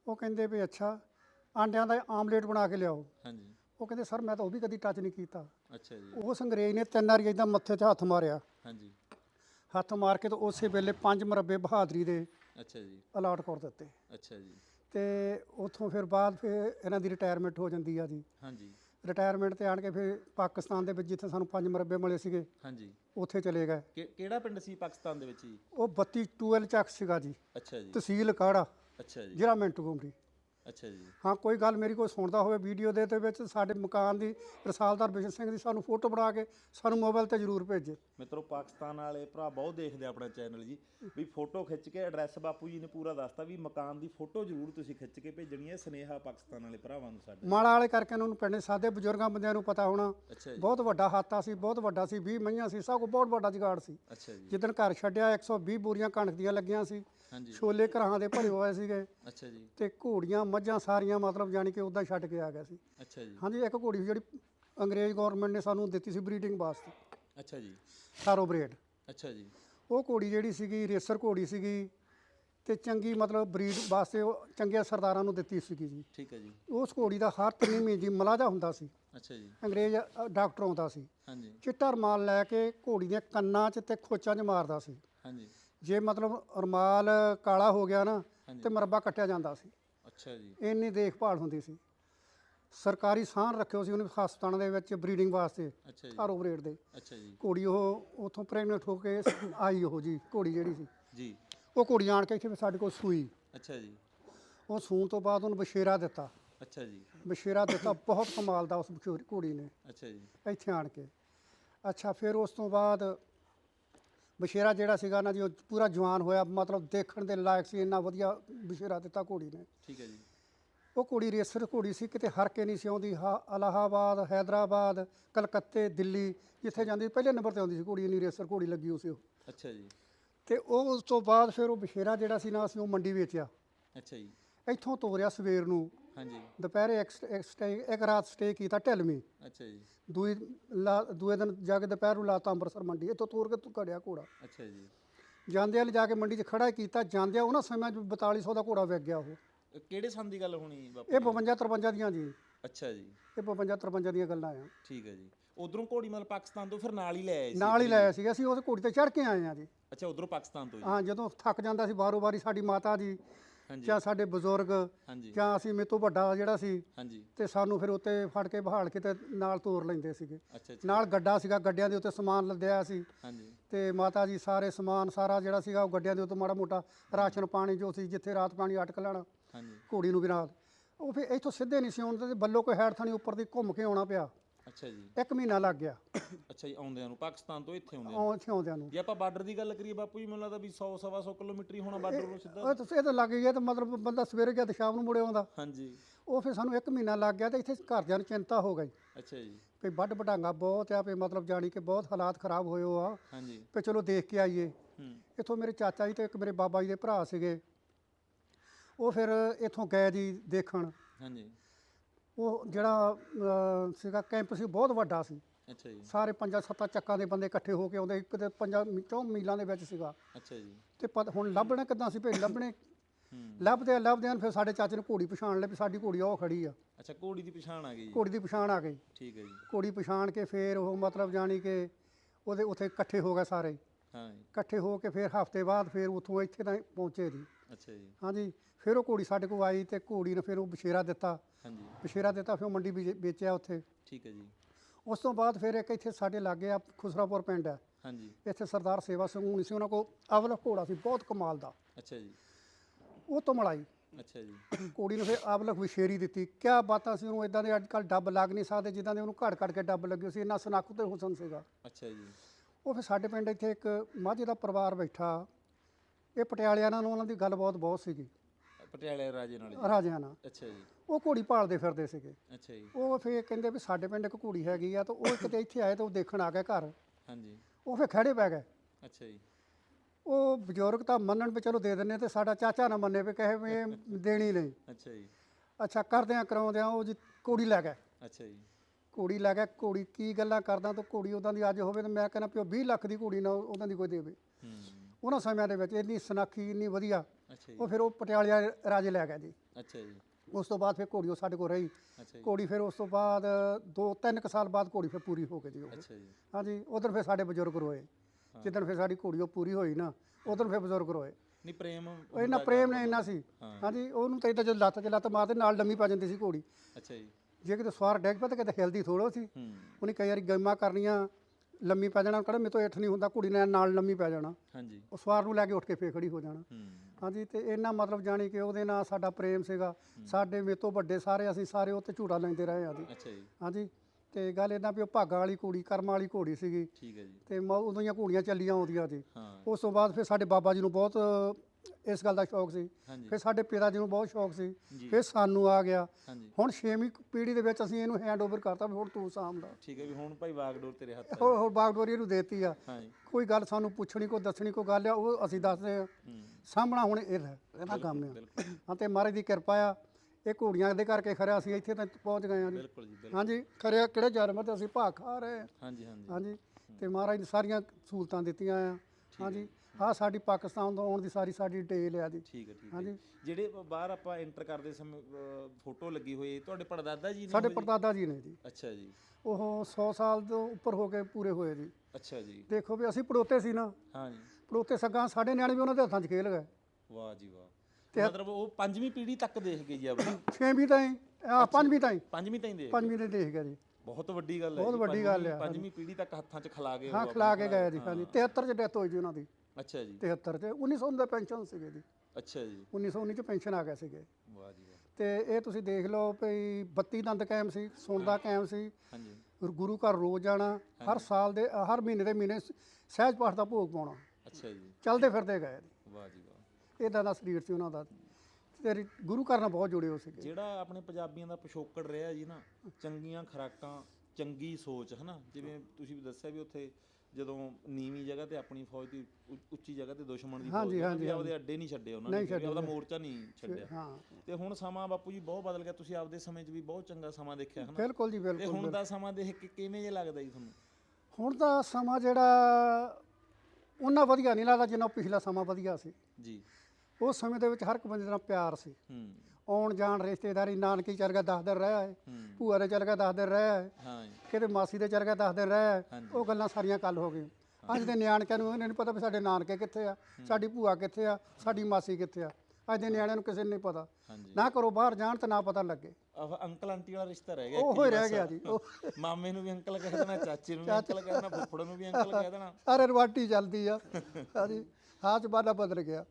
ਉਹ ਕਹਿੰਦੇ ਵੀ ਅੱਛਾ ਆਂਡਿਆਂ ਦਾ ਆਮਲੇਟ ਬਣਾ ਕੇ ਲਿਆਓ। ਹਾਂਜੀ। ਉਹ ਕਹਿੰਦੇ ਸਰ ਮੈਂ ਤਾਂ ਉਹ ਵੀ ਕਦੀ ਟੱਚ ਨਹੀਂ ਕੀਤਾ। ਅੱਛਾ ਜੀ। ਉਸ ਅੰਗਰੇਜ਼ ਨੇ ਤਿੰਨ ਵਾਰੀ ਇਦਾਂ ਮੱਥੇ 'ਤੇ ਹੱਥ ਮਾਰਿਆ। ਹਾਂਜੀ। ਹੱਥ ਮਾਰ ਕੇ ਤਾਂ ਉਸੇ ਵੇਲੇ ਪੰਜ ਮਰਬੇ ਬਹਾਦਰੀ ਦੇ ਅੱਛਾ ਜੀ। ਅਲਾਟ ਕਰ ਦਿੱਤੇ। ਅੱਛਾ ਜੀ। ਤੇ ਉਥੋਂ ਫਿਰ ਬਾਅਦ ਫਿਰ ਇਹਨਾਂ ਦੀ ਰਿਟਾਇਰਮੈਂਟ ਹੋ ਜਾਂਦੀ ਆ ਜੀ। ਹਾਂਜੀ। ਰਿਟਾਇਰਮੈਂਟ ਤੇ ਆਣ ਕੇ ਫਿਰ ਪਾਕਿਸਤਾਨ ਦੇ ਵਿੱਚ ਜਿੱਥੇ ਸਾਨੂੰ ਪੰਜ ਮਰਬੇ ਮਿਲੇ ਸੀਗੇ ਹਾਂਜੀ। ਉੱਥੇ ਚਲੇ ਗਏ। ਕਿ- ਕਿਹੜਾ ਪਿੰਡ ਸੀ ਪਾਕਿਸਤਾਨ ਦੇ ਵਿੱਚ ਜੀ? ਉਹ 32 ਟੂਐਲ ਚੱਕ ਸੀਗਾ ਜੀ। ਅੱਛਾ ਜੀ। ਤਹਿਸੀਲ ਕਾੜਾ। ਅੱਛਾ ਜੀ। ਜ਼ਿਲ੍ਹਾ ਮਿੰਟੂ ਗੁਮਰੀ ਅੱਛਾ ਜੀ। ਹਾਂ ਕੋਈ ਗੱਲ ਮੇਰੀ ਕੋਈ ਸੁਣਦਾ ਹੋਵੇ ਵੀਡੀਓ ਦੇ ਤੇ ਵਿੱਚ ਸਾਡੇ ਮਕਾਨ ਦੀ ਰਸਾਲਦਾਰ ਬਿਸ਼ਨ ਸਿੰਘ ਦੀ ਸਾਨੂੰ ਫੋਟੋ ਬਣਾ ਕੇ ਸਾਨੂੰ ਮੋਬਾਈਲ ਤੇ ਜ਼ਰੂਰ ਭੇਜੇ। ਮਿੱਤਰੋ ਪਾਕਿਸਤਾਨ ਵਾਲੇ ਭਰਾ ਬਹੁਤ ਦੇਖਦੇ ਆ ਆਪਣਾ ਚੈਨਲ ਜੀ। ਵੀ ਫੋਟੋ ਖਿੱਚ ਕੇ ਐਡਰੈਸ ਬਾਪੂ ਜੀ ਨੇ ਪੂਰਾ ਦੱਸਤਾ ਵੀ ਮਕਾਨ ਦੀ ਫੋਟੋ ਜ਼ਰੂਰ ਤੁਸੀਂ ਖਿੱਚ ਕੇ ਭੇਜਣੀ ਹੈ ਸਨੇਹਾ ਪਾਕਿਸਤਾਨ ਵਾਲੇ ਭਰਾਵਾਂ ਨੂੰ ਸਾਡੇ ਮਾਲਾ ਵਾਲੇ ਕਰਕੇ ਉਹਨਾਂ ਨੂੰ ਪਿੰਡ ਸਾਦੇ ਬਜ਼ੁਰਗਾਂ ਬੰਦਿਆਂ ਨੂੰ ਪਤਾ ਹੋਣਾ। ਬਹੁਤ ਵੱਡਾ ਹਾਤਾ ਸੀ ਬਹੁਤ ਵੱਡਾ ਸੀ 20 ਮਈਆਂ ਸੀ ਸਭ ਕੋ ਬਹੁਤ ਵੱਡਾ ਜੁਗਾੜ ਸੀ। ਅੱਛਾ ਜੀ। ਜਿੱਦਣ ਘਰ ਛੱਡਿਆ 120 ਬੋਰੀਆਂ ਕਣਕ ਦੀਆਂ ਲੱਗੀਆਂ ਸੀ। ਹਾਂਜੀ। ਛੋਲੇ ਘਰਾਂ ਦੇ ਭਰੇ ਹੋਏ ਸੀਗੇ। ਅੱਛਾ ਜੀ। ਤੇ ਘੋੜੀਆਂ ਮੱਝਾਂ ਸਾਰੀਆਂ ਮਤਲਬ ਜਾਣੀ ਕਿ ਉਦਾਂ ਛੱਡ ਕੇ ਆ ਗਿਆ ਸੀ। ਅੱਛਾ ਜੀ। ਹਾਂਜੀ ਇੱਕ ਘੋੜੀ ਸੀ ਜਿਹੜੀ ਅੰਗਰੇਜ਼ ਗਵਰਨਮੈਂਟ ਨੇ ਸਾਨੂੰ ਦਿੱਤੀ ਸੀ ਬਰੀਡਿੰਗ ਵਾਸਤੇ। ਅੱਛਾ ਜੀ। ਥਾਰੋ ਬਰੀਡ ਅੱਛਾ ਜੀ। ਉਹ ਘੋੜੀ ਜਿਹੜੀ ਸੀਗੀ ਰੇਸਰ ਘੋੜੀ ਸੀਗੀ ਤੇ ਚੰਗੀ ਮਤਲਬ ਬਰੀਡ ਵਾਸਤੇ ਉਹ ਚੰਗੇ ਸਰਦਾਰਾਂ ਨੂੰ ਦਿੱਤੀ ਸੀਗੀ ਜੀ। ਠੀਕ ਹੈ ਜੀ। ਉਸ ਘੋੜੀ ਦਾ ਹਰ ਤਨੀਮੀ ਜੀ ਮਲਾਜਾ ਹੁੰਦਾ ਸੀ। ਅੱਛਾ ਜੀ। ਅੰਗਰੇਜ਼ ਅ, ਡਾਕਟਰ ਆਉਂਦਾ ਸੀ। ਹਾਂਜੀ। ਚਿੱਟਾ ਰਮਾਲ ਲੈ ਕੇ ਘੋੜੀ ਦੇ ਕੰਨਾਂ 'ਚ ਤੇ ਖੋਚਾਂ 'ਚ ਮਾਰਦਾ ਸੀ। ਹਾਂਜੀ। ਜੇ ਮਤਲਬ ਰਮਾਲ ਕਾਲਾ ਹੋ ਗਿਆ ਨਾ। ਤੇ ਮਰਬਾ ਕੱਟਿਆ ਜਾਂਦਾ ਸੀ। ਅੱਛਾ ਜੀ। ਇੰਨੀ ਦੇਖਭਾਲ ਹੁੰਦੀ ਸੀ। ਸਰਕਾਰੀ ਸਾਨ ਰੱਖਿਓ ਸੀ ਉਹਨੇ ਹਸਪਤਾਲਾਂ ਦੇ ਵਿੱਚ ਬਰੀਡਿੰਗ ਵਾਸਤੇ ਘਰੋਂ ਬਰੀਡ ਦੇ। ਅੱਛਾ ਜੀ। ਘੋੜੀ ਉਹ ਉਥੋਂ ਪ੍ਰੈਗਨੈਂਟ ਹੋ ਕੇ ਆਈ ਉਹ ਜੀ ਘੋੜੀ ਜਿਹੜੀ ਸੀ। ਜੀ। ਉਹ ਘੋੜੀ ਆਣ ਕੇ ਇੱਥੇ ਸਾਡੇ ਕੋਲ ਸੂਈ। ਅੱਛਾ ਜੀ। ਉਹ ਸੂਣ ਤੋਂ ਬਾਅਦ ਉਹਨੂੰ ਬਸ਼ੇਰਾ ਦਿੱਤਾ। ਅੱਛਾ ਜੀ। ਬਸ਼ੇਰਾ ਦਿੱਤਾ ਬਹੁਤ ਕਮਾਲ ਦਾ ਉਸ ਘੋੜੀ ਨੇ। ਅੱਛਾ ਜੀ। ਇੱਥੇ ਆਣ ਕੇ। ਅੱਛਾ ਫਿਰ ਉਸ ਤੋਂ ਬਾਅਦ ਬਸ਼ੇਰਾ ਜਿਹੜਾ ਸੀਗਾ ਨਾ ਜੀ ਉਹ ਪੂਰਾ ਜਵਾਨ ਹੋਇਆ ਮਤਲਬ ਦੇਖਣ ਦੇ ਲਾਇਕ ਸੀ ਇੰਨਾ ਵਧੀਆ ਬਸ਼ੇਰਾ ਦਿੱਤਾ ਘੋੜੀ ਨੇ। ਠੀਕ ਹੈ ਜੀ। ਉਹ ਕੁੜੀ ਰੇਸਰ ਘੋੜੀ ਸੀ ਕਿਤੇ ਹਰ ਕੇ ਨਹੀਂ ਸੀ ਆਉਂਦੀ ਹਾ ਅਲਾਹਾਬਾਦ ਹੈਦਰਾਬਾਦ ਕਲਕੱਤੇ ਦਿੱਲੀ ਜਿੱਥੇ ਜਾਂਦੀ ਪਹਿਲੇ ਨੰਬਰ ਤੇ ਆਉਂਦੀ ਸੀ ਘੋੜੀ ਇੰਨੀ ਰੇਸਰ ਘੋੜੀ ਲੱਗੀ ਹੋਈ ਸੀ ਉਹ। ਅੱਛਾ ਜੀ। ਤੇ ਉਹ ਉਸ ਤੋਂ ਬਾਅਦ ਫਿਰ ਉਹ ਬਸ਼ੇਰਾ ਜਿਹੜਾ ਸੀ ਨਾ ਅਸੀਂ ਉਹ ਮੰਡੀ ਵੇਚਿਆ। ਅੱਛਾ ਜੀ। ਇੱਥੋਂ ਤੋਰਿਆ ਸਵੇਰ ਨੂੰ ਹਾਂਜੀ। ਦੁਪਹਿਰੇ ਇੱਕ ਸ- ਇੱਕ ਸਟੇ ਇੱਕ ਰਾਤ ਸਟੇ ਕੀਤਾ ਢਿਲਮੀ ਅੱਛਾ ਜੀ। ਦੂਈ ਲਾ- ਦੂਏ ਦਿਨ ਜਾ ਕੇ ਦੁਪਹਿਰ ਨੂੰ ਲਾਤਾ ਅੰਮ੍ਰਿਤਸਰ ਮੰਡੀ ਇੱਥੋਂ ਤੋਰ ਕੇ ਤੂੰ ਘੜਿਆ ਘੋੜਾ। ਅੱਛਾ ਜੀ। ਜਾਂਦਿਆਂ ਲਿਜਾ ਕੇ ਮੰਡੀ 'ਚ ਖੜਾ ਕੀਤਾ ਜਾਂਦਿਆਂ ਉਹਨਾਂ ਸਮੇਂ 'ਚ 4200 ਦਾ ਘੋੜਾ ਵਿਕ ਗਿਆ ਉਹ। ਕਿਹੜੇ ਸੰਨ ਦੀ ਗੱਲ ਹੋਣੀ ਬਾਪੂ ਇਹ 52 53 ਦੀਆਂ ਜੀ। ਅੱਛਾ ਜੀ। ਇਹ 52 53 ਦੀਆਂ ਗੱਲਾਂ ਆ। ਠੀਕ ਹੈ ਜੀ। ਉਧਰੋਂ ਘੋੜੀ ਮਤਲਬ ਪਾਕਿਸਤਾਨ ਤੋਂ ਫਿਰ ਨਾਲ ਹੀ ਲੈ ਆਏ ਸੀ। ਨਾਲ ਹੀ ਲਾਇਆ ਸੀਗਾ। ਅਸੀਂ ਉਸ ਘੋੜੀ ਤੇ ਚੜ ਕੇ ਆਏ ਆ ਜੀ। ਅੱਛਾ ਉਧਰੋਂ ਪਾਕਿਸਤਾਨ ਤੋਂ ਜੀ। ਹਾਂ ਜਦੋਂ ਥੱਕ ਜਾਂਦਾ ਸੀ ਬਾਰੋ ਬਾਰੀ ਸਾਡੀ ਮਾਤਾ ਜੀ ਹਾਂਜੀ ਜਾਂ ਸਾਡੇ ਬਜ਼ੁਰਗ ਜਾਂ ਅਸੀਂ ਮੇਰੇ ਤੋਂ ਵੱਡਾ ਜਿਹੜਾ ਸੀ ਤੇ ਸਾਨੂੰ ਫਿਰ ਉੱਤੇ ਫੜ ਕੇ ਬਹਾਲ ਕੇ ਤੇ ਨਾਲ ਤੋਰ ਲੈਂਦੇ ਸੀਗੇ। ਨਾਲ ਗੱਡਾ ਸੀਗਾ ਗੱਡਿਆਂ ਦੇ ਉੱਤੇ ਸਮਾਨ ਲੱਦਿਆ ਸੀ। ਤੇ ਮਾਤਾ ਜੀ ਸਾਰੇ ਸਮਾਨ ਸਾਰਾ ਜਿਹੜਾ ਸੀਗਾ ਉਹ ਗੱਡਿਆਂ ਦੇ ਉੱਤੇ ਮਾੜਾ ਮੋਟਾ ਰਾਸ਼ਨ ਪਾਣੀ ਜੋ ਸੀ ਜਿੱਥੇ ਰਾਤ ਪਾਣੀ ਅਟਕ ਲੈਣਾ ਘੋੜੀ ਨੂੰ ਵੀ ਨਾਲ। ਉਹ ਫਿਰ ਇੱਥੋਂ ਸਿੱਧੇ ਨਹੀਂ ਸੀ ਆਉਂਦੇ ਤੇ ਬੱਲੋ ਕੋਈ ਹੈਡ ਥਾਣੀ ਉੱਪਰ ਦੀ ਘੁੰਮ ਕੇ ਆਉਣਾ ਪਿਆ। ਅੱਛਾ ਜੀ। ਇੱਕ ਮਹੀਨਾ ਲੱਗ ਗਿਆ। ਅੱਛਾ ਜੀ ਆਉਂਦਿਆਂ ਨੂੰ ਪਾਕਿਸਤਾਨ ਤੋਂ ਇੱਥੇ ਆਉਂਦਿਆਂ ਨੂੰ। ਆਉਂ ਇੱਥੇ ਆਉਂਦਿਆਂ ਨੂੰ। ਜੇ ਆਪਾਂ ਬਾਰਡਰ ਦੀ ਗੱਲ ਕਰੀਏ ਬਾਪੂ ਜੀ ਮੈਨੂੰ ਲੱਗਦਾ ਵੀ 100 ਸਵਾ 100 ਕਿਲੋਮੀਟਰ ਹੀ ਹੋਣਾ ਬਾਰਡਰ ਨੂੰ ਸਿੱਧਾ। ਉਹ ਤਾਂ ਇਹ ਤਾਂ ਲੱਗ ਗਿਆ ਤੇ ਮਤਲਬ ਬੰਦਾ ਸਵੇਰੇ ਗਿਆ ਤੇ ਸ਼ਾਮ ਨੂੰ ਮੁੜੇ ਆਉਂਦਾ। ਹਾਂਜੀ। ਉਹ ਫਿਰ ਸਾਨੂੰ ਇੱਕ ਮਹੀਨਾ ਲੱਗ ਗਿਆ ਤੇ ਇੱਥੇ ਘਰਦਿਆਂ ਨੂੰ ਚਿੰਤਾ ਹੋ ਗਈ। ਅੱਛਾ ਜੀ। ਵੀ ਵੱਡ ਵਡਾਂਗਾ ਬਹੁਤ ਆ ਵੀ ਮਤਲਬ ਜਾਣੀ ਕਿ ਬਹੁਤ ਹਾਲਾਤ ਖਰਾਬ ਹੋਏ ਹੋ ਆ। ਹਾਂਜੀ। ਵੀ ਚਲੋ ਦੇਖ ਕੇ ਆਈਏ। ਹੂੰ। ਇੱਥੋਂ ਮੇਰੇ ਚਾਚਾ ਜੀ ਤੇ ਇੱਕ ਮੇਰੇ ਬਾਬਾ ਜੀ ਦੇ ਭਰਾ ਸੀਗੇ। ਉਹ ਫਿਰ ਇੱਥੋਂ ਗਏ ਜੀ ਦੇਖਣ। ਹਾਂਜੀ। ਉਹ ਜਿਹੜਾ ਅਹ, ਸੀਗਾ ਕੈਂਪ ਸੀ ਬਹੁਤ ਵੱਡਾ ਸੀ। ਅੱਛਾ ਜੀ। ਸਾਰੇ ਪੰਜਾਂ ਸੱਤਾਂ ਚੱਕਾਂ ਦੇ ਬੰਦੇ ਇਕੱਠੇ ਹੋ ਕੇ ਆਉਂਦੇ ਇੱਕ ਤੇ ਪੰਜਾਂ ਮੀ- ਚੌਂ ਮੀਲਾਂ ਦੇ ਵਿੱਚ ਸੀਗਾ। ਅੱਛਾ ਜੀ। ਤੇ ਪਤ ਹੁਣ ਲੱਭਣੇ ਕਿੱਦਾਂ ਸੀ ਭਈ ਲੱਭਣੇ? ਹੂੰ। ਲੱਭਦੇ ਲੱਭਦੇ ਫਿਰ ਸਾਡੇ ਚਾਚੇ ਨੇ ਘੋੜੀ ਪਛਾਣ ਲਈ ਵੀ ਸਾਡੀ ਘੋੜੀ ਉਹ ਖੜੀ ਆ। ਅੱਛਾ ਘੋੜੀ ਦੀ ਪਛਾਣ ਆ ਗਈ ਜੀ। ਘੋੜੀ ਦੀ ਪਛਾਣ ਆ ਗਈ। ਠੀਕ ਹੈ ਜੀ। ਘੋੜੀ ਪਛਾਣ ਕੇ ਫਿਰ ਉਹ ਮਤਲਬ ਜਾਣੀ ਕਿ ਉਹਦੇ ਉੱਥੇ ਇਕੱਠੇ ਹੋ ਗਏ ਸਾਰੇ। ਹਾਂ ਜੀ। ਇਕੱਠੇ ਹੋ ਕੇ ਫਿਰ ਹਫ਼ਤੇ ਬਾਅਦ ਫਿਰ ਉੱਥੋਂ ਇੱਥੇ ਤਾਂ ਪਹੁੰਚੇ ਜੀ। ਅੱਛਾ ਜੀ। ਹਾਂਜੀ ਫਿਰ ਉਹ ਘੋੜੀ ਸਾਡੇ ਕੋਲ ਆਈ ਤੇ ਘੋੜੀ ਨੇ ਫਿਰ ਉਹ ਬਸ਼ੇਰਾ ਦਿੱਤਾ। ਹਾਂਜੀ ਬਸ਼ੇਰਾ ਦਿੱਤਾ ਫਿਰ ਉਹ ਮੰਡੀ ਵਿੱਚ ਵੇਚਿਆ ਉੱਥੇ। ਠੀਕ ਹੈ ਜੀ। ਉਸ ਤੋਂ ਬਾਅਦ ਫਿਰ ਇੱਕ ਇੱਥੇ ਸਾਡੇ ਲਾਗੇ ਆ ਖੁਸਰਾਪੁਰ ਪਿੰਡ ਹੈ। ਹਾਂਜੀ ਇੱਥੇ ਸਰਦਾਰ ਸੇਵਾ ਸਿੰਘ ਹੁਣੀ ਸੀ ਉਹਨਾਂ ਕੋਲ ਅਵਲ ਘੋੜਾ ਸੀ ਬਹੁਤ ਕਮਾਲ ਦਾ। ਅੱਛਾ ਜੀ। ਉਹ ਤੋਂ ਮਲਾਈ। ਅੱਛਾ ਜੀ। ਘੋੜੀ ਨੂੰ ਫਿਰ ਅਵਲਖ ਵਿਸ਼ੇਰੀ ਦਿੱਤੀ। ਕਿਆ ਬਾਤਾਂ ਸੀ ਉਹਨੂੰ ਇਦਾਂ ਦੇ ਅੱਜ ਕੱਲ ਡੱਬ ਲੱਗ ਨਹੀਂ ਸਕਦੇ ਜਿੱਦਾਂ ਦੇ ਉਹਨੂੰ ਘੜ ਘੜ ਕੇ ਡੱਬ ਲੱਗੇ ਸੀ ਇੰਨਾ ਸਨੱਖ ਤੇ ਹੁਸਨ ਸੀਗਾ। ਅੱਛਾ ਜੀ। ਉਹ ਫਿਰ ਸਾਡੇ ਪਿੰਡ ਇੱਥੇ ਇੱਕ ਮਾਝੇ ਦਾ ਪਰਿਵਾਰ ਬੈਠਾ। ਇਹ ਪਟਿਆਲਿਆਂ ਨਾਲ ਉਹਨਾਂ ਦੀ ਗੱਲ ਬਹੁਤ ਬਹੁਤ ਸੀਗੀ। ਪਟਿਆਲੇ ਰਾਜੇ ਨਾਲ ਜੀ ਰਾਜਿਆਂ ਨਾਲ। ਅੱਛਾ ਜੀ। ਉਹ ਘੋੜੀ ਭਾਲਦੇ ਫਿਰਦੇ ਸੀਗੇ। ਅੱਛਾ ਜੀ। ਉਹ ਫਿਰ ਕਹਿੰਦੇ ਵੀ ਸਾਡੇ ਪਿੰਡ ਇੱਕ ਘੋੜੀ ਹੈਗੀ ਆ ਤਾਂ ਉਹ ਕਿਤੇ ਇੱਥੇ ਆਏ ਤਾਂ ਉਹ ਦੇਖਣ ਆ ਗਏ ਘਰ। ਹਾਂਜੀ। ਉਹ ਫਿਰ ਖੜੇ ਪੈ ਗਏ। ਅੱਛਾ ਜੀ। ਉਹ ਬਜ਼ੁਰਗ ਤਾਂ ਮੰਨਣ ਵੀ ਚਲੋ ਦੇ ਦਿੰਨੇ ਤੇ ਸਾਡਾ ਚਾਚਾ ਨਾ ਮੰਨੇ ਵੀ ਕਹੇ ਵੀ ਇਹ ਦੇਣੀ ਨਹੀਂ। ਅੱਛਾ ਜੀ। ਅੱਛਾ ਕਰਦਿਆਂ ਕਰਾਉਂਦਿਆਂ ਉਹ ਜੀ ਕੁੜੀ ਲੈ ਗਏ। ਅੱਛਾ ਜੀ। ਕੁੜੀ ਲੈ ਗਿਆ ਕੁੜੀ ਕੀ ਗੱਲਾਂ ਕਰਦਾ ਤਾਂ ਕੁੜੀ ਉਦਾਂ ਦੀ ਅੱਜ ਹੋਵੇ ਤਾਂ ਮੈਂ ਕਹਿੰਦਾ ਪਿਓ 20 ਲੱਖ ਦੀ ਕੁੜੀ ਨਾ ਉਦਾਂ ਦੀ ਕੋਈ ਦੇਵੇ। ਉਹਨਾਂ ਸਮਿਆਂ ਦੇ ਵਿੱਚ ਇੰਨੀ ਸੁਨੱਖੀ ਇੰਨੀ ਵਧੀਆ ਉਹ ਫਿਰ ਉਹ ਪਟਿਆਲੇ ਰਾਜੇ ਲੈ ਗਿਆ ਜੀ। ਅੱਛਾ ਜੀ। ਉਸ ਤੋਂ ਬਾਅਦ ਫਿਰ ਘੋੜੀ ਉਹ ਸਾਡੇ ਕੋਲ ਰਹੀ। ਘੋੜੀ ਫਿਰ ਉਸ ਤੋਂ ਬਾਅਦ ਦੋ ਤਿੰਨ ਕੁ ਸਾਲ ਬਾਅਦ ਘੋੜੀ ਫਿਰ ਪੂਰੀ ਹੋ ਗਈ ਜੀ ਅੱਛਾ ਜੀ। ਹਾਂਜੀ ਉਧਰ ਫਿਰ ਸਾਡੇ ਬਜ਼ੁਰਗ ਰੋਏ। ਜਿੱਦਣ ਫਿਰ ਸਾਡੀ ਘੋੜੀ ਉਹ ਪੂਰੀ ਹੋਈ ਨਾ ਉਧਰ ਫਿਰ ਬਜ਼ੁਰਗ ਰੋਏ। ਨਹੀਂ ਪ੍ਰੇਮ ਉਹ ਇੰਨਾ ਪ੍ਰੇਮ ਨੇ ਇੰਨਾ ਸੀ। ਹਾਂਜੀ ਉਹਨੂੰ ਤਾਂ ਇਦਾਂ ਜਦ ਲੱਤ 'ਚ ਲੱਤ ਮਾਰਦੇ ਨਾਲ ਲੰਮੀ ਪਾ ਜਾਂਦੀ ਸੀ ਘੋੜੀ। ਅੱਛਾ ਜੀ। ਜੇ ਕਿਤੇ ਸਵਾਰ ਡੈਗ ਪਤਾ ਕਿਤੇ ਹਿਲਦੀ ਥੋੜੋ ਸੀ। ਉਹਨੇ ਕਈ ਵਾਰੀ ਗੇਮਾਂ ਕਰਨੀਆਂ ਲੰਮੀ ਪੈ ਜਾਣਾ ਕਹਿੰਦਾ ਮੇਰੇ ਤੋਂ ਇੱਠ ਨਹੀਂ ਹੁੰਦਾ ਕੁੜੀ ਨੇ ਨਾਲ ਲੰਮੀ ਪੈ ਜਾਣਾ। ਹਾਂਜੀ। ਉਹ ਸਵਾਰ ਨੂੰ ਲੈ ਕੇ ਉੱਠ ਕੇ ਫੇਰ ਖੜੀ ਹੋ ਜਾਣਾ। ਹਾਂਜੀ ਤੇ ਇਹਨਾਂ ਮਤਲਬ ਜਾਣੀ ਕਿ ਉਹਦੇ ਨਾਲ ਸਾਡਾ ਪ੍ਰੇਮ ਸੀਗਾ। ਸਾਡੇ ਮੇਰੇ ਤੋਂ ਵੱਡੇ ਸਾਰੇ ਅਸੀਂ ਸਾਰੇ ਉਹ ਤੇ ਝੂਟਾ ਲੈਂਦੇ ਰਹੇ ਹਾਂ ਜੀ। ਅੱਛਾ ਜੀ। ਹਾਂਜੀ ਤੇ ਗੱਲ ਇਹਨਾਂ ਵੀ ਉਹ ਭਾਗਾਂ ਵਾਲੀ ਕੁੜੀ ਕਰਮਾਂ ਵਾਲੀ ਘੋੜੀ ਸੀਗੀ। ਠੀਕ ਹੈ ਜੀ। ਤੇ ਉਦੋਂ ਦੀਆਂ ਘੋੜੀਆਂ ਚੱਲੀਆਂ ਆਉਂਦੀਆਂ ਸੀ ਹਾਂ। ਉਸ ਤੋਂ ਬਾਅਦ ਫਿਰ ਸਾਡੇ ਬਾਬਾ ਜੀ ਨੂੰ ਬਹੁਤ ਇਸ ਗੱਲ ਦਾ ਸ਼ੌਕ ਸੀ। ਹਾਂਜੀ। ਫਿਰ ਸਾਡੇ ਪਿਤਾ ਜੀ ਨੂੰ ਬਹੁਤ ਸ਼ੌਕ ਸੀ। ਜੀ। ਫਿਰ ਸਾਨੂੰ ਆ ਗਿਆ। ਹਾਂਜੀ। ਹੁਣ ਛੇਵੀਂ ਪੀੜ੍ਹੀ ਦੇ ਵਿੱਚ ਅਸੀਂ ਇਹਨੂੰ ਹੈਂਡ ਓਵਰ ਕਰਤਾ ਵੀ ਹੁਣ ਤੂੰ ਸਾਂਭਦਾ ਠੀਕ ਹੈ ਵੀ ਹੁਣ ਭਾਈ ਵਾਗਡੋਰ ਤੇਰੇ ਹੱਥ ਹੈ ਹੋਰ ਹੋਰ ਬਾਗਡੋਰੀ ਇਹਨੂੰ ਦੇਤੀ ਆ। ਹਾਂਜੀ। ਕੋਈ ਗੱਲ ਸਾਨੂੰ ਪੁੱਛਣੀ ਕੋਈ ਦੱਸਣੀ ਕੋਈ ਗੱਲ ਆ ਉਹ ਅਸੀਂ ਦੱਸਦੇ ਆ। ਹੂੰ। ਸਾਹਮਣਾ ਹੁਣ ਇਹ ਹੈ, ਇਹਦਾ ਕੰਮ ਆ। ਬਿਲਕੁਲ। ਹਾਂ ਤੇ ਮਹਾਰਾਜ ਦੀ ਕਿਰਪਾ ਆ। ਇਹ ਘੋੜੀਆਂ ਦੇ ਕਰਕੇ ਖਰਿਆ ਅਸੀਂ ਇੱਥੇ ਤੱਕ ਪਹੁੰਚ ਗਏ ਹਾਂ ਜੀ। ਬਿਲਕੁਲ ਜੀ ਬਿਲਕੁਲ। ਹਾਂਜੀ ਖਰਿਆ ਕਿਹੜੇ ਜਨਮ ਤੇ ਅਸੀਂ ਭਾਗ ਖਾ ਰਹੇ ਹਾਂ ਹਾਂਜੀ ਹਾਂਜੀ। ਹਾਂਜੀ ਤੇ ਮਹਾਰਾਜ ਨੇ ਸਾਰੀਆਂ ਸਹੂਲਤਾਂ ਦਿੱਤੀਆਂ ਆ। ਹਾਂਜੀ ਆਹ ਸਾਡੀ ਪਾਕਿਸਤਾਨ ਤੋਂ ਆਉਣ ਦੀ ਸਾਰੀ ਸਾਡੀ ਡੇਲ ਆ ਜੀ। ਠੀਕ ਹੈ ਠੀਕ ਹੈ। ਹਾਂਜੀ। ਜਿਹੜੇ ਬਾਹਰ ਆਪਾਂ ਐਂਟਰ ਕਰਦੇ ਸਮੇਂ ਫੋਟੋ ਲੱਗੀ ਹੋਈ ਹੈ, ਤੁਹਾਡੇ ਪੜਦਾਦਾ ਜੀ ਨੇ ਸਾਡੇ? ਪਰਦਾਦਾ ਜੀ? ਨੇ ਜੀ। ਅੱਛਾ ਜੀ। ਉਹ 100 ਸਾਲ ਤੋਂ ਉੱਪਰ ਹੋ ਕੇ ਪੂਰੇ ਹੋਏ ਜੀ। ਅੱਛਾ ਜੀ। ਦੇਖੋ ਵੀ ਅਸੀਂ ਪੜੋਤੇ ਸੀ ਨਾ। ਹਾਂ ਜੀ। ਪੜੋਤੇ ਸੱਗਾਂ ਸਾਡੇ ਨਿਆਣੇ ਵੀ ਉਹਨਾਂ ਦੇ ਹੱਥਾਂ 'ਚ ਖੇਲ ਗਏ। ਵਾਹ ਜੀ ਵਾਹ। ਮਤਲਬ ਉਹ ਪੰਜਵੀਂ ਪੀੜ੍ਹੀ ਤੱਕ ਦੇਖ ਗਏ ਜੀ ਆਪਣੀ ਛੇਵੀਂ ਤਾਈਂ ਆ ਪੰਜਵੀਂ ਤਾਈਂ। ਪੰਜਵੀਂ ਤਾਈਂ ਦੇਖ ਪੰਜਵੀਂ ਦੇ ਦੇਖ ਗਏ ਜੀ। ਬਹੁਤ ਵੱਡੀ ਗੱਲ ਹੈ ਬਹੁਤ ਜੀ, ਵੱਡੀ ਗੱਲ ਪੰਜਵੀਂ- ਆ, ਪੰਜਵੀਂ ਪੀੜ੍ਹੀ ਤੱਕ ਹੱਥਾਂ 'ਚ ਖਿਲਾ ਗਏ ਹਾਂ ਉਹ ਖਿਲਾ ਕੇ ਗਏ ਜੀ ਹਾਂਜੀ। 73 ਚ ਡੈਥ ਹੋਈ ਜੀ ਉਹਨਾਂ ਦੀ। ਅੱਛਾ ਜੀ। 73 ਚ 1900 ਦੇ ਪੈਨਸ਼ਨ ਸੀਗੇ ਜੀ। ਅੱਛਾ ਜੀ। 1919 ਚ ਪੈਨਸ਼ਨ ਆ ਗਏ ਸੀਗੇ। ਵਾਹ ਜੀ ਵਾਹ। ਤੇ ਇਹ ਤੁਸੀਂ ਦੇਖ ਲਓ ਭਈ 32 ਦੰਦ ਕਾਇਮ ਸੀ ਸੁਣਦਾ ਕਾਇਮ ਸੀ। ਹਾਂਜੀ। ਗੁਰ- ਘਰ ਰੋਜ਼ ਜਾਣਾ ਹਰ ਸਾਲ ਦੇ ਹਰ ਮਹੀਨੇ ਦੇ ਮਹੀਨੇ ਸਹਿਜ ਪਾਠ ਦਾ ਭੋਗ ਪਾਉਣਾ। ਅੱਛਾ ਜੀ। ਚੱਲਦੇ ਫਿਰਦੇ ਗਏ। ਵਾਹ ਜੀ ਵਾਹ। ਇਦਾਂ ਦਾ ਸਰੀਰ ਸੀ ਉਹਨਾਂ ਦਾ। ਤੇ ਗੁਰੂ ਘਰ ਨਾਲ ਬਹੁਤ ਜੁੜੇ ਹੋ ਸੀਗੇ। ਜਿਹੜਾ ਆਪਣੇ ਪੰਜਾਬੀਆਂ ਦਾ ਪਿਛੋਕੜ ਰਿਹਾ ਜੀ ਨਾ ਚੰਗੀਆਂ ਖਰਾਕਾਂ ਚੰਗੀ ਸੋਚ ਹਨਾ? ਜਿਵੇਂ ਤੁਸੀਂ ਵੀ ਦੱਸਿਆ ਵੀ ਉੱਥੇ ਜਦੋਂ ਨੀਵੀਂ ਜਗ੍ਹਾ ਤੇ ਆਪਣੀ ਫੌਜ ਦੀ ਉ- ਉੱਚੀ ਜਗ੍ਹਾ ਤੇ ਦੁਸ਼ਮਣ ਦੀ ਫੌਜ ਹਾਂਜੀ, ਸੀ, ਹਾਂਜੀ, ਆਪਦੇ ਅੱਡੇ ਨਹੀਂ ਛੱਡੇ ਉਹਨਾਂ ਨਹੀਂ ਨੇ ਵੀ ਛੱਡੇ, ਆਪਦਾ ਮੋਰਚਾ ਨਹੀਂ ਛੱਡਿਆ। ਹਾਂ। ਤੇ ਹੁਣ ਸਮਾਂ ਬਾਪੂ ਜੀ ਬਹੁਤ ਬਦਲ ਗਿਆ ਤੁਸੀਂ ਆਪਦੇ ਸਮੇਂ 'ਚ ਵੀ ਬਹੁਤ ਚੰਗਾ ਸਮਾਂ ਦੇਖਿਆ ਹਨਾ? ਬਿਲਕੁਲ ਜੀ ਤੇ ਬਿਲਕੁਲ ਹੁਣ ਦਾ ਸਮਾਂ ਦੇਖ ਕੇ ਕਿਵੇਂ ਜਿਹਾ ਲੱਗਦਾ ਜੀ ਤੁਹਾਨੂੰ? ਹੁਣ ਦਾ ਸਮਾਂ ਜਿਹੜਾ ਉਹਨਾਂ ਵਧੀਆ ਨਹੀਂ ਲੱਗਦਾ ਜਿੰਨਾ ਪਿਛਲਾ ਸਮਾਂ ਵਧੀਆ ਸੀ। ਜੀ। ਉਸ ਸਮੇਂ ਦੇ ਵਿੱਚ ਹਰ ਇੱਕ ਬੰਦੇ ਨਾਲ ਪਿਆਰ ਸੀ। ਹੂੰ। ਆਉਣ ਜਾਣ ਰਿਸ਼ਤੇਦਾਰੀ ਨਾਨਕੀ ਚਲ ਗਿਆ 10 ਦਿਨ ਰਹਿ ਆਏ। ਭੂਆ ਦੇ ਚਲ ਗਿਆ 10 ਦਿਨ ਰਹਿ ਆਏ। ਹਾਂ ਕਿਤੇ ਮਾਸੀ ਦੇ ਚਲ ਗਿਆ 10 ਦਿਨ ਰਹਿ ਆਏ। ਉਹ ਗੱਲਾਂ ਸਾਰੀਆਂ ਕੱਲ ਹੋ ਗਈਆਂ। ਅੱਜ ਦੇ ਨਿਆਣਕਿਆਂ ਨੂੰ ਇਹਨਾਂ ਨੂੰ ਪਤਾ ਵੀ ਸਾਡੇ ਨਾਨਕੇ ਕਿੱਥੇ ਆ ਸਾਡੀ ਭੂਆ ਕਿੱਥੇ ਆ ਸਾਡੀ ਮਾਸੀ ਕਿੱਥੇ ਆ। ਅੱਜ ਦੇ ਨਿਆਣਿਆਂ ਨੂੰ ਕਿਸੇ ਨੂੰ ਨਹੀਂ ਪਤਾ। ਨਾ ਕਰੋ ਬਾਹਰ ਜਾਣ ਤੇ ਨਾ ਪਤਾ ਲੱਗੇ। ਅੰਕਲ ਆਂਟੀ ਵਾਲਾ ਰਿਸ਼ਤਾ ਰਹਿ ਗਿਆ ਉਹ ਹੀ ਰਹਿ। ਗਿਆ ਜੀ ਮਾਮੇ ਨੂੰ ਵੀ ਅੰਕਲ ਕਹਿ ਦੇਣਾ ਚਾਚੇ ਨੂੰ ਵੀ ਅੰਕਲ ਕਹਿ ਦੇਣਾ ਫੁੱਫੜ ਨੂੰ ਵੀ ਅੰਕਲ ਕਹਿ ਦੇਣਾ। ਸਾਰੇ ਰਵਾਟੀ ਚੱਲਦੀ ਆ। ਹਾਂਜੀ ਹਾਂ ਜ਼ਮਾਨਾ ਬਦਲ ਗਿਆ।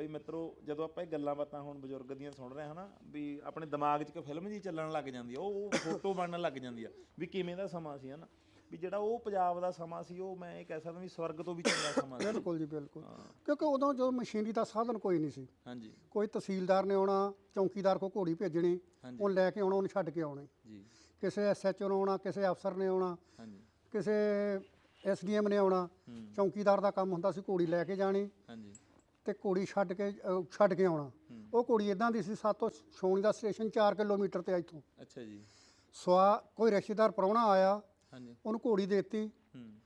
ਬਈ ਮਿੱਤਰੋ ਜਦੋਂ ਆਪਾਂ ਇਹ ਗੱਲਾਂ ਬਾਤਾਂ ਹੁਣ ਬਜ਼ੁਰਗ ਦੀਆਂ ਸੁਣ ਰਹੇ ਹਾਂ ਨਾ ਵੀ ਆਪਣੇ ਦਿਮਾਗ 'ਚ ਇੱਕ ਫਿਲਮ ਜੀ ਚੱਲਣ ਲੱਗ ਜਾਂਦੀ ਆ ਉਹ ਫੋਟੋ ਬਣਨ ਲੱਗ ਜਾਂਦੀ ਆ ਵੀ ਕਿਵੇਂ ਦਾ ਸਮਾਂ ਸੀ ਹਨਾ? ਵੀ ਜਿਹੜਾ ਉਹ ਪੰਜਾਬ ਦਾ ਸਮਾਂ ਸੀ ਉਹ ਮੈਂ ਇਹ ਕਹਿ ਸਕਦਾ ਵੀ ਸਵਰਗ ਤੋਂ ਵੀ ਚੰਗਾ ਸਮਾਂ ਸੀ। ਬਿਲਕੁਲ ਜੀ ਬਿਲਕੁਲ। ਕਿਉਂਕਿ ਉਦੋਂ ਜੋ ਮਸ਼ੀਨਰੀ ਦਾ ਸਾਧਨ ਕੋਈ ਨਹੀਂ ਸੀ। ਹਾਂਜੀ। ਕੋਈ ਤਹਿਸੀਲਦਾਰ ਨੇ ਆਉਣਾ ਚੌਕੀਦਾਰ ਕੋ ਘੋੜੀ ਭੇਜਣੀ। ਉਹ ਲੈ ਕੇ ਆਉਣਾ ਉਹਨੂੰ ਛੱਡ ਕੇ ਆਉਣਾ। ਜੀ। ਕਿਸੇ ਐਸਐਚਓ ਨੇ ਆਉਣਾ ਕਿਸੇ ਅਫਸਰ ਨੇ ਆਉਣਾ ਹਾਂਜੀ। ਕਿਸੇ ਐਸਡੀਐਮ ਨੇ ਆਉਣਾ। ਚੌਕੀਦਾਰ ਦਾ ਕੰਮ ਹੁੰਦਾ ਸੀ ਘੋੜੀ ਲੈ ਕੇ ਜਾਣੀ। ਹਾਂਜੀ। ਤੇ ਘੋੜੀ ਛੱਡ ਕੇ ਅਹ, ਛੱਡ ਕੇ ਆਉਣਾ। ਉਹ ਘੋੜੀ ਇਦਾਂ ਦੀ ਸੀ ਸਾਤੋਂ ਛਾਉਣੀ ਦਾ ਸਟੇਸ਼ਨ 4 ਕਿਲੋਮੀਟਰ ਤੇ ਆ ਇੱਥੋਂ। ਅੱਛਾ ਜੀ। ਸਵਾ ਕੋਈ ਰਿਸ਼ਤੇਦਾਰ ਪ੍ਰਾਹੁਣਾ ਆਇਆ ਹਾਂਜੀ। ਉਹਨੂੰ ਘੋੜੀ ਦੇਤੀ। ਹੂੰ।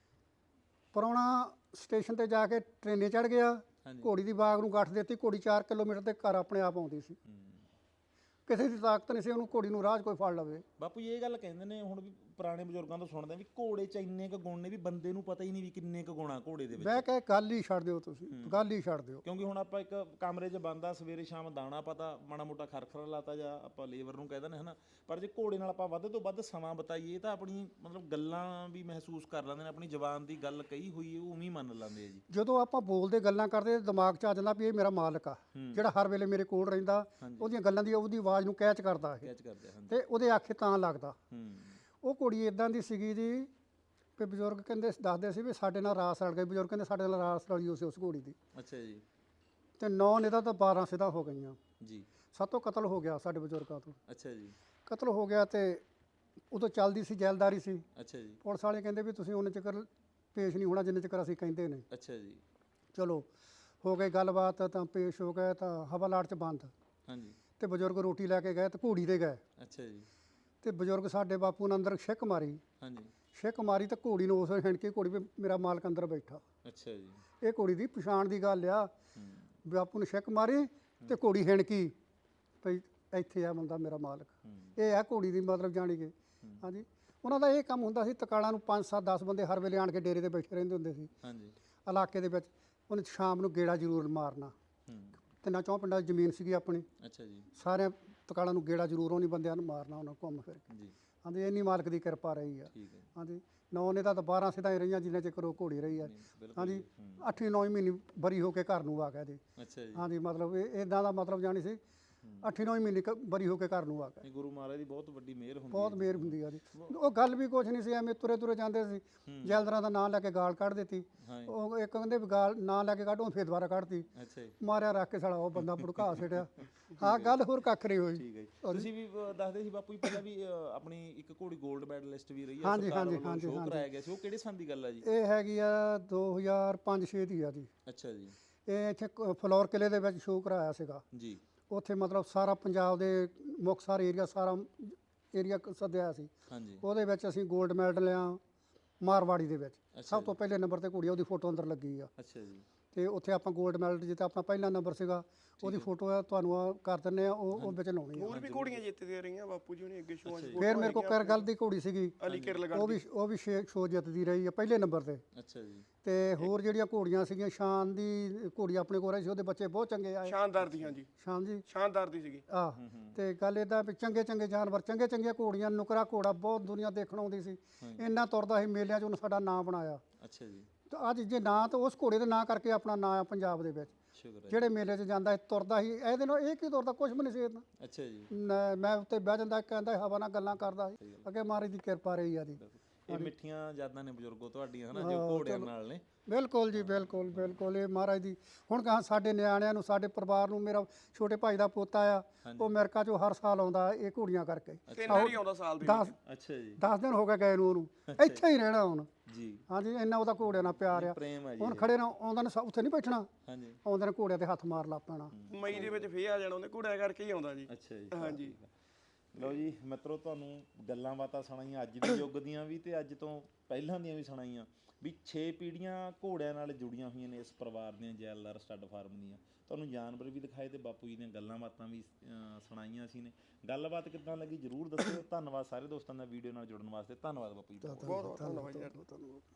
ਪ੍ਰਾਹੁਣਾ ਸਟੇਸ਼ਨ ਤੇ ਜਾ ਕੇ ਟ੍ਰੇਨੇ ਚੜ ਗਿਆ ਹਾਂਜੀ। ਘੋੜੀ ਦੀ ਬਾਗ ਨੂੰ ਗੱਠ ਦਿੱਤੀ ਘੋੜੀ 4 ਕਿਲੋਮੀਟਰ ਤੇ ਘਰ ਆਪਣੇ ਆਪ ਆਉਂਦੀ ਸੀ। ਹੂੰ। ਕਿਸੇ ਦੀ ਤਾਕਤ ਨਹੀਂ ਸੀ ਉਹਨੂੰ ਘੋੜੀ ਨੂੰ ਰਾਹ 'ਚ ਕੋਈ ਫੜ ਲਵੇ। ਬਾਪੂ ਜੀ ਇਹ ਗੱਲ ਕਹਿੰਦੇ ਨੇ ਹੁਣ ਵੀ ਪੁਰਾਣੇ ਬਜ਼ੁਰਗਾਂ ਤੋਂ ਸੁਣਦੇ ਆ ਵੀ ਘੋੜੇ 'ਚ ਇੰਨੇ ਕੁ ਗੁਣ ਨੇ ਵੀ ਬੰਦੇ ਨੂੰ ਪਤਾ ਹੀ ਨਹੀਂ ਵੀ ਕਿੰਨੇ ਕੁ ਗੁਣਾ ਘੋੜੇ ਦੇ ਵਿੱਚ। ਬਹਿ ਕੇ ਗੱਲ ਹੀ ਛੱਡ ਦਿਓ ਤੁਸੀਂ ਗੱਲ ਹੀ ਛੱਡ ਦਿਓ। ਕਿਉਂਕਿ ਹੁਣ ਆਪਾਂ ਇੱਕ ਕਮਰੇ 'ਚ ਬੰਦਾ ਸਵੇਰੇ ਸ਼ਾਮ ਦਾਣਾ ਪਤਾ ਮਾੜਾ ਮੋਟਾ ਖਰਖਰਾ ਲਾਤਾ ਜਾਂ ਆਪਾਂ ਲੇਬਰ ਨੂੰ ਕਹਿ ਦਿੰਦੇ ਹਨਾ। ਪਰ ਜੇ ਘੋੜੇ ਨਾਲ ਆਪਾਂ ਵੱਧ ਤੋਂ ਵੱਧ ਸਮਾਂ ਬਤਾਈਏ ਤਾਂ ਆਪਣੀ ਮਤਲਬ ਗੱਲਾਂ ਵੀ ਮਹਿਸੂਸ ਕਰ ਲੈਂਦੇ ਨੇ ਆਪਣੀ ਜ਼ਬਾਨ ਦੀ ਗੱਲ ਕਹੀ ਹੋਈ ਹੈ ਉਹ ਉਵੇਂ ਹੀ ਮੰਨ ਲੈਂਦੇ ਆ ਜੀ। ਜਦੋਂ ਆਪਾਂ ਬੋਲਦੇ ਗੱਲਾਂ ਕਰਦੇ ਦਿਮਾਗ 'ਚ ਆ ਜਾਂਦਾ ਵੀ ਇਹ ਮੇਰਾ ਮਾਲਕ ਆ ਜਿਹੜਾ ਹਰ ਵੇਲੇ ਮੇਰੇ ਕੋਲ ਰਹਿੰਦਾ ਉਹਦੀਆਂ ਗੱਲਾਂ ਦੀ ਉਹਦੀ ਆਵਾਜ਼ ਨੂੰ ਕੈਚ ਕਰਦਾ ਇਹ। ਕੈਚ ਕਰਦੇ ਹਾਂਜੀ। ਤੇ ਉਹਦੇ ਆਖੇ ਤਾਂ ਲੱਗਦਾ। ਹੂੰ। ਉਹ ਕੁੜੀ ਇਦਾਂ ਦੀ ਸੀਗੀ ਜੀ ਵੀ ਬਜ਼ੁਰਗ ਕਹਿੰਦੇ ਦੱਸਦੇ ਸੀ ਵੀ ਸਾਡੇ ਨਾਲ ਰਾਸ ਰਲ ਗਈ ਬਜ਼ੁਰਗ ਕਹਿੰਦੇ ਸਾਡੇ ਨਾਲ ਰਾਸ ਰਲੀ ਉਸ ਉਸ ਘੋੜੀ ਦੀ। ਅੱਛਾ ਜੀ। ਤੇ 9 ਨਿਦਾ ਤਾਂ 12 ਸਿਦਾ ਹੋ ਗਈਆਂ। ਜੀ। ਸਤੋਂ ਕਤਲ ਹੋ ਗਿਆ ਸਾਡੇ ਬਜ਼ੁਰਗਾਂ ਤੋਂ। ਅੱਛਾ ਜੀ। ਕਤਲ ਹੋ ਗਿਆ ਤੇ ਉਦੋਂ ਚੱਲਦੀ ਸੀ ਜੈਲਦਾਰੀ ਸੀ। ਅੱਛਾ ਜੀ। ਪੁਲਿਸ ਵਾਲੇ ਕਹਿੰਦੇ ਵੀ ਤੁਸੀਂ ਉਹਨੇ ਚਿਕਰ ਪੇਸ਼ ਨਹੀਂ ਹੋਣਾ ਜਿੰਨੇ ਚਿਰ ਅਸੀਂ ਕਹਿੰਦੇ ਨੇ। ਅੱਛਾ ਜੀ। ਚਲੋ ਹੋ ਗਈ ਗੱਲਬਾਤ ਤਾਂ ਪੇਸ਼ ਹੋ ਗਏ ਤਾਂ ਹਵਾਲਾਟ 'ਚ ਬੰਦ। ਹਾਂਜੀ। ਤੇ ਬਜ਼ੁਰਗ ਰੋਟੀ ਲੈ ਕੇ ਗਏ ਤੇ ਘੋੜੀ ਦੇ ਗਏ। ਅੱਛਾ ਜੀ। ਤੇ ਬਜ਼ੁਰਗ ਸਾਡੇ ਬਾਪੂ ਨੇ ਅੰਦਰ ਛਿੱਕ ਮਾਰੀ। ਹਾਂਜੀ। ਛਿੱਕ ਮਾਰੀ ਤੇ ਘੋੜੀ ਨੂੰ ਉਸ ਵੇਲੇ ਘੋੜੀ ਵੀ ਮੇਰਾ ਮਾਲਕ ਅੰਦਰ ਬੈਠਾ। ਅੱਛਾ ਜੀ। ਇਹ ਘੋੜੀ ਦੀ ਪਛਾਣ ਦੀ ਗੱਲ ਆ। ਬਾਪੂ ਨੇ ਛਿੱਕ ਮਾਰੀ ਤੇ ਘੋੜੀ ਹਿਣਕੀ ਭਈ ਇੱਥੇ ਆ ਬੰਦਾ ਮੇਰਾ ਮਾਲਕ। ਇਹ ਆ ਘੋੜੀ ਦੀ ਮਤਲਬ ਜਾਣੀ ਕਿ। ਹਾਂਜੀ। ਉਹਨਾਂ ਦਾ ਇਹ ਕੰਮ ਹੁੰਦਾ ਸੀ ਤਕਾਲਾਂ ਨੂੰ 5 7 10 ਬੰਦੇ ਹਰ ਵੇਲੇ ਆਣ ਕੇ ਡੇਰੇ ਤੇ ਬੈਠੇ ਰਹਿੰਦੇ ਹੁੰਦੇ ਸੀ। ਹਾਂਜੀ। ਇਲਾਕੇ ਦੇ ਵਿੱਚ ਉਹਨੇ ਸ਼ਾਮ ਨੂੰ ਗੇੜਾ ਜ਼ਰੂਰ ਮਾਰਨਾ। ਤਿੰਨਾਂ ਚੌਂ ਪਿੰਡਾਂ 'ਚ ਜ਼ਮੀਨ ਸੀਗੀ ਆਪਣੀ। ਅੱਛਾ ਜੀ। ਸਾਰੇ ਤਕਾਲਾਂ ਨੂੰ ਗੇੜਾ ਜ਼ਰੂਰ ਉਹਨੀ ਬੰਦਿਆਂ ਨੂੰ ਮਾਰਨਾ ਉਹਨਾਂ ਘੁੰਮ ਫਿਰ ਕੇ। ਜੀ। ਹਾਂਜੀ ਇੰਨੀ ਮਾਲਕ ਦੀ ਕਿਰਪਾ ਰਹੀ ਆ। ਠੀਕ ਹੈ ਹਾਂਜੀ ਨੌ ਨੇ ਤਾਂ 12 ਸਿਧਾਂ ਹੀ ਰਹੀਆਂ ਜਿੰਨੇ ਚਿਰ ਉਹ ਘੋੜੀ ਰਹੀ ਆ। ਹਾਂਜੀ 8 9 ਮਹੀਨੇ ਬਰੀ ਹੋ ਕੇ ਘਰ ਨੂੰ ਆ ਗਿਆ ਜੀ ਅੱਛਾ ਜੀ। ਹਾਂਜੀ ਮਤਲਬ ਇਹ ਇਦਾਂ ਦਾ ਮਤਲਬ ਜਾਣੀ ਸੀ 8 9 ਮਹੀਨੇ ਕ- ਬਰੀ ਹੋ ਕੇ ਘਰ ਨੂੰ ਆ ਗਿਆ ਇਹ ਗੁਰੂ ਮਹਾਰਾਜ ਦੀ ਬਹੁਤ ਵੱਡੀ ਮਿਹਰ ਹੁੰਦੀ ਬਹੁਤ ਮਿਹਰ ਹੁੰਦੀ ਆ ਜੀ। ਉਹ ਗੱਲ ਵੀ ਕੁਛ ਨਹੀਂ ਸੀ ਐਵੇਂ ਤੁਰੇ ਤੁਰੇ ਜਾਂਦੇ ਸੀ। ਜੈਲਦਰਾਂ ਦਾ ਨਾਂ ਲੈ ਕੇ ਗਾਲ ਕੱਢ ਦਿੱਤੀ। ਹਾਂ ਜੀ। ਉਹ ਇੱਕ ਕਹਿੰਦੇ ਵੀ ਗਾਲ ਨਾਂ ਲੈ ਕੇ ਕੱਢ ਫੇਰ ਦੁਬਾਰਾ ਕੱਢਤੀ। ਅੱਛਾ ਜੀ। ਮਾਰਿਆ ਰੱਖ ਕੇ ਸਾਲਾ ਉਹ ਬੰਦਾ ਭੜਕਾ ਛੱਡਿਆ ਹਾਂ ਗੱਲ ਹੋਰ ਕੱਖ ਨਹੀਂ ਹੋਈ। ਠੀਕ ਹੈ ਜੀ। ਤੁਸੀਂ ਵੀ ਦੱਸਦੇ ਸੀ ਬਾਪੂ ਜੀ ਪਹਿਲਾਂ ਵੀ ਆਪਣੀ ਇੱਕ ਘੋੜੀ 골ਡ ਮੈਡਲਿਸਟ ਵੀ ਰਹੀ ਹੈ ਹਾਂਜੀ, ਹਾਂਜੀ, ਹਾਂਜੀ। ਕਰਾਇਆ ਗਿਆ ਸੀ। ਉਹ ਕਿਹੜੇ ਸੰਨ ਦੀ ਗੱਲ ਹੈ ਜੀ? ਇਹ ਹੈਗੀ ਆ 2005-6 ਦੀ ਆ ਜੀ। ਅੱਛਾ ਜੀ। ਇਹ ਇੱਥੇ ਕ- ਫਲੋਰ ਕਿਲੇ ਦੇ ਵਿੱਚ ਸ਼ੋਅ ਕਰਾਇਆ ਸੀਗਾ। ਜੀ। ਉੱਥੇ ਮਤਲਬ ਸਾਰਾ ਪੰਜਾਬ ਦੇ ਮੁਕਤਸਰ ਏਰੀਆ ਸਾਰਾ ਏਰੀਆ ਸੱਦਿਆ ਸੀ। ਹਾਂਜੀ। ਉਹਦੇ ਵਿੱਚ ਅਸੀਂ 골ਡ ਮੈਡਲ ਲਿਆ ਮਾਰਵਾੜੀ ਦੇ ਵਿੱਚ। ਸਭ ਤੋਂ ਪਹਿਲੇ ਨੰਬਰ ਤੇ ਕੁੜੀ ਆ, ਉਹਦੀ ਫੋਟੋ ਅੰਦਰ ਲੱਗੀ ਆ। ਅੱਛਾ ਜੀ। ਤੇ ਉੱਥੇ ਆਪਾਂ 골ਡ ਮੈਡਲ ਜਿੱਤੇ ਆਪਣਾ ਪਹਿਲਾ ਨੰਬਰ ਸੀਗਾ। ਉਹਦੀ ਫੋਟੋ ਆ ਤੁਹਾਨੂੰ ਆ ਕਰ ਦਿੰਨੇ ਆ ਉਹ ਉਹ ਵਿੱਚ ਲਾਉਣੀ ਆ। ਹੋਰ ਵੀ ਘੋੜੀਆਂ ਜਿੱਤਦੀਆਂ ਰਹੀਆਂ ਬਾਪੂ ਜੀ ਨੇ ਅੱਗੇ 'ਚ ਫਿਰ ਮੇਰੇ ਕੋਲ ਕਰਗਲ ਦੀ ਘੋੜੀ ਸੀਗੀ। ਅਲੀ ਉਹ ਵੀ ਉਹ ਵੀ ਛੇ ਸ਼ੋ ਜਿੱਤਦੀ ਰਹੀ ਆ ਪਹਿਲੇ ਨੰਬਰ ਤੇ। ਅੱਛਾ ਜੀ। ਤੇ ਹੋਰ ਜਿਹੜੀਆਂ ਘੋੜੀਆਂ ਸੀਗੀਆਂ ਸ਼ਾਨ ਦੀ ਘੋੜੀ ਆਪਣੇ ਕੋਲ ਰਹੀ ਸੀ ਉਹਦੇ ਬੱਚੇ ਬਹੁਤ ਚੰਗੇ ਆਏ। ਸ਼ਾਨਦਾਰ ਦੀ ਹਾਂਜੀ ਸ਼ਾਨ ਜੀ। ਸ਼ਾਨਦਾਰ ਦੀ ਸੀਗੀ। ਆ ਤੇ ਗੱਲ ਇਹਦਾ ਵੀ ਚੰਗੇ ਚੰਗੇ ਜਾਨਵਰ ਚੰਗੇ ਚੰਗੀਆਂ ਘੋੜੀਆਂ ਨੁਕਰਾ ਘੋੜਾ ਬਹੁਤ ਦੁਨੀਆ ਦੇਖਣ ਆਉਂਦੀ ਸੀ। ਇੰਨਾ ਤੁਰਦਾ ਸੀ ਮੇਲਿਆਂ 'ਚ ਉਹਨੇ ਸਾਡਾ ਨਾਂ ਬਣਾਇਆ। ਅੱਛਾ ਜੀ। ਤੇ ਅੱਜ ਜੇ ਨਾਂ ਤਾਂ ਉਸ ਘੋੜੇ ਦੇ ਨਾਂ ਕਰਕੇ ਆਪਣਾ ਨਾਂ ਆ ਪੰਜਾਬ ਦੇ ਵਿੱਚ। ਸ਼ੁਕਰ ਹੈ ਜਿਹੜੇ ਮੇਲੇ 'ਚ ਜਾਂਦਾ ਸੀ ਤੁਰਦਾ ਸੀ ਇਹਦੇ ਨਾਲ ਇਹ ਕੀ ਤੁਰਦਾ ਕੁਝ ਵੀ ਨਹੀਂ ਸੀ ਇਹਦਾ ਅੱਛਾ ਜੀ। ਨ- ਮੈਂ ਉੱਤੇ ਬਹਿ ਜਾਂਦਾ ਕਹਿੰਦਾ ਹਵਾ ਨਾਲ ਗੱਲਾਂ ਕਰਦਾ ਸੀ। ਅੱਗੇ ਮਹਾਰਾਜ ਦੀ ਕਿਰਪਾ ਰਹੀ ਆ ਜੀ। ਇਹ ਮਿੱਠੀਆਂ ਯਾਦਾਂ ਨੇ ਬਜ਼ੁਰਗੋ ਤੁਹਾਡੀਆਂ ਹਨਾ ਜੋ ਘੋੜਿਆਂ ਨਾਲ ਨੇ। ਬਿਲਕੁਲ ਜੀ ਬਿਲਕੁਲ ਬਿਲਕੁਲ ਇਹ ਮਹਾਰਾਜ ਦੀ। ਹੁਣ ਕਹਾਂ ਸਾਡੇ ਨਿਆਣਿਆਂ ਨੂੰ ਸਾਡੇ ਪਰਿਵਾਰ ਨੂੰ ਮੇਰਾ ਛੋਟੇ ਭਾਈ ਦਾ ਪੋਤਾ ਆ ਉਹ ਅਮਰੀਕਾ ਚੋਂ ਹਰ ਸਾਲ ਆਉਂਦਾ ਇਹ ਘੋੜੀਆਂ ਕਰਕੇ। ਤਿੰਨ ਵਾਰੀ ਆਉਂਦਾ ਸਾਲ ਦੇ 10 ਅੱਛਾ ਜੀ। 10 ਦਿਨ ਹੋ ਗਏ ਗਏ ਨੂੰ ਉਹਨੂੰ। ਇੱਥੇ ਹੀ ਰਹਿਣਾ ਹੁਣ। ਜੀ। ਹਾਂਜੀ ਇੰਨਾ ਉਹਦਾ ਘੋੜਿਆਂ ਨਾਲ ਪਿਆਰ ਆ। ਹੁਣ ਖੜੇ ਨਾ ਆਉਂਦਾ ਨੇ ਉੱਥੇ ਨਹੀਂ ਬੈਠਣਾ। ਹਾਂਜੀ। ਆਉਂਦੇ ਨੇ ਘੋੜਿਆਂ ਤੇ ਹੱਥ ਮਾਰ ਲਾ ਪੈਣਾ। ਮਈ ਦੇ ਵਿੱਚ ਫੇਰ ਆ ਜਾਣਾ ਉਹਨੇ ਘੋੜਿਆਂ ਕਰਕੇ ਹੀ ਆਉਂਦਾ ਜੀ। ਅੱਛਾ ਜੀ। ਹਾਂਜੀ। ਲਓ ਜੀ ਮਿੱਤਰੋ ਤੁਹਾਨੂੰ ਗੱਲਾਂ ਬਾਤਾਂ ਸੁਣਾਈਆਂ ਅੱਜ ਦੇ ਯੁੱਗ ਦੀਆਂ ਵੀ ਤੇ ਅੱਜ ਤੋਂ ਪਹਿਲਾਂ ਦੀਆਂ ਵੀ ਸੁਣਾਈਆਂ। ਵੀ 6 ਪੀੜ੍ਹੀਆਂ ਘੋੜਿਆਂ ਨਾਲ ਜੁੜੀਆਂ ਹੋਈਆਂ ਨੇ ਇਸ ਪਰਿਵਾਰ ਦੀਆਂ ਜੈਲਦਾਰ ਸਟੱਡ ਫਾਰਮ ਦੀਆਂ। ਤੁਹਾਨੂੰ ਜਾਨਵਰ ਵੀ ਦਿਖਾਏ ਤੇ ਬਾਪੂ ਜੀ ਦੀਆਂ ਗੱਲਾਂ ਬਾਤਾਂ ਵੀ ਸੁਣਾਈਆਂ ਸੀ ਨੇ। ਗੱਲਬਾਤ ਕਿੱਦਾਂ ਲੱਗੀ ਜਰੂਰ ਦੱਸਿਓ। ਧੰਨਵਾਦ ਸਾਰੇ ਦੋਸਤਾਂ ਦਾ ਵੀਡੀਓ ਨਾਲ ਜੁੜਨ ਵਾਸਤੇ। ਧੰਨਵਾਦ ਬਾਪੂ ਜੀ ਬਹੁਤ ਬਹੁਤ ਧੰਨਵਾਦ ਜੀ। ਧੰਨਵਾਦ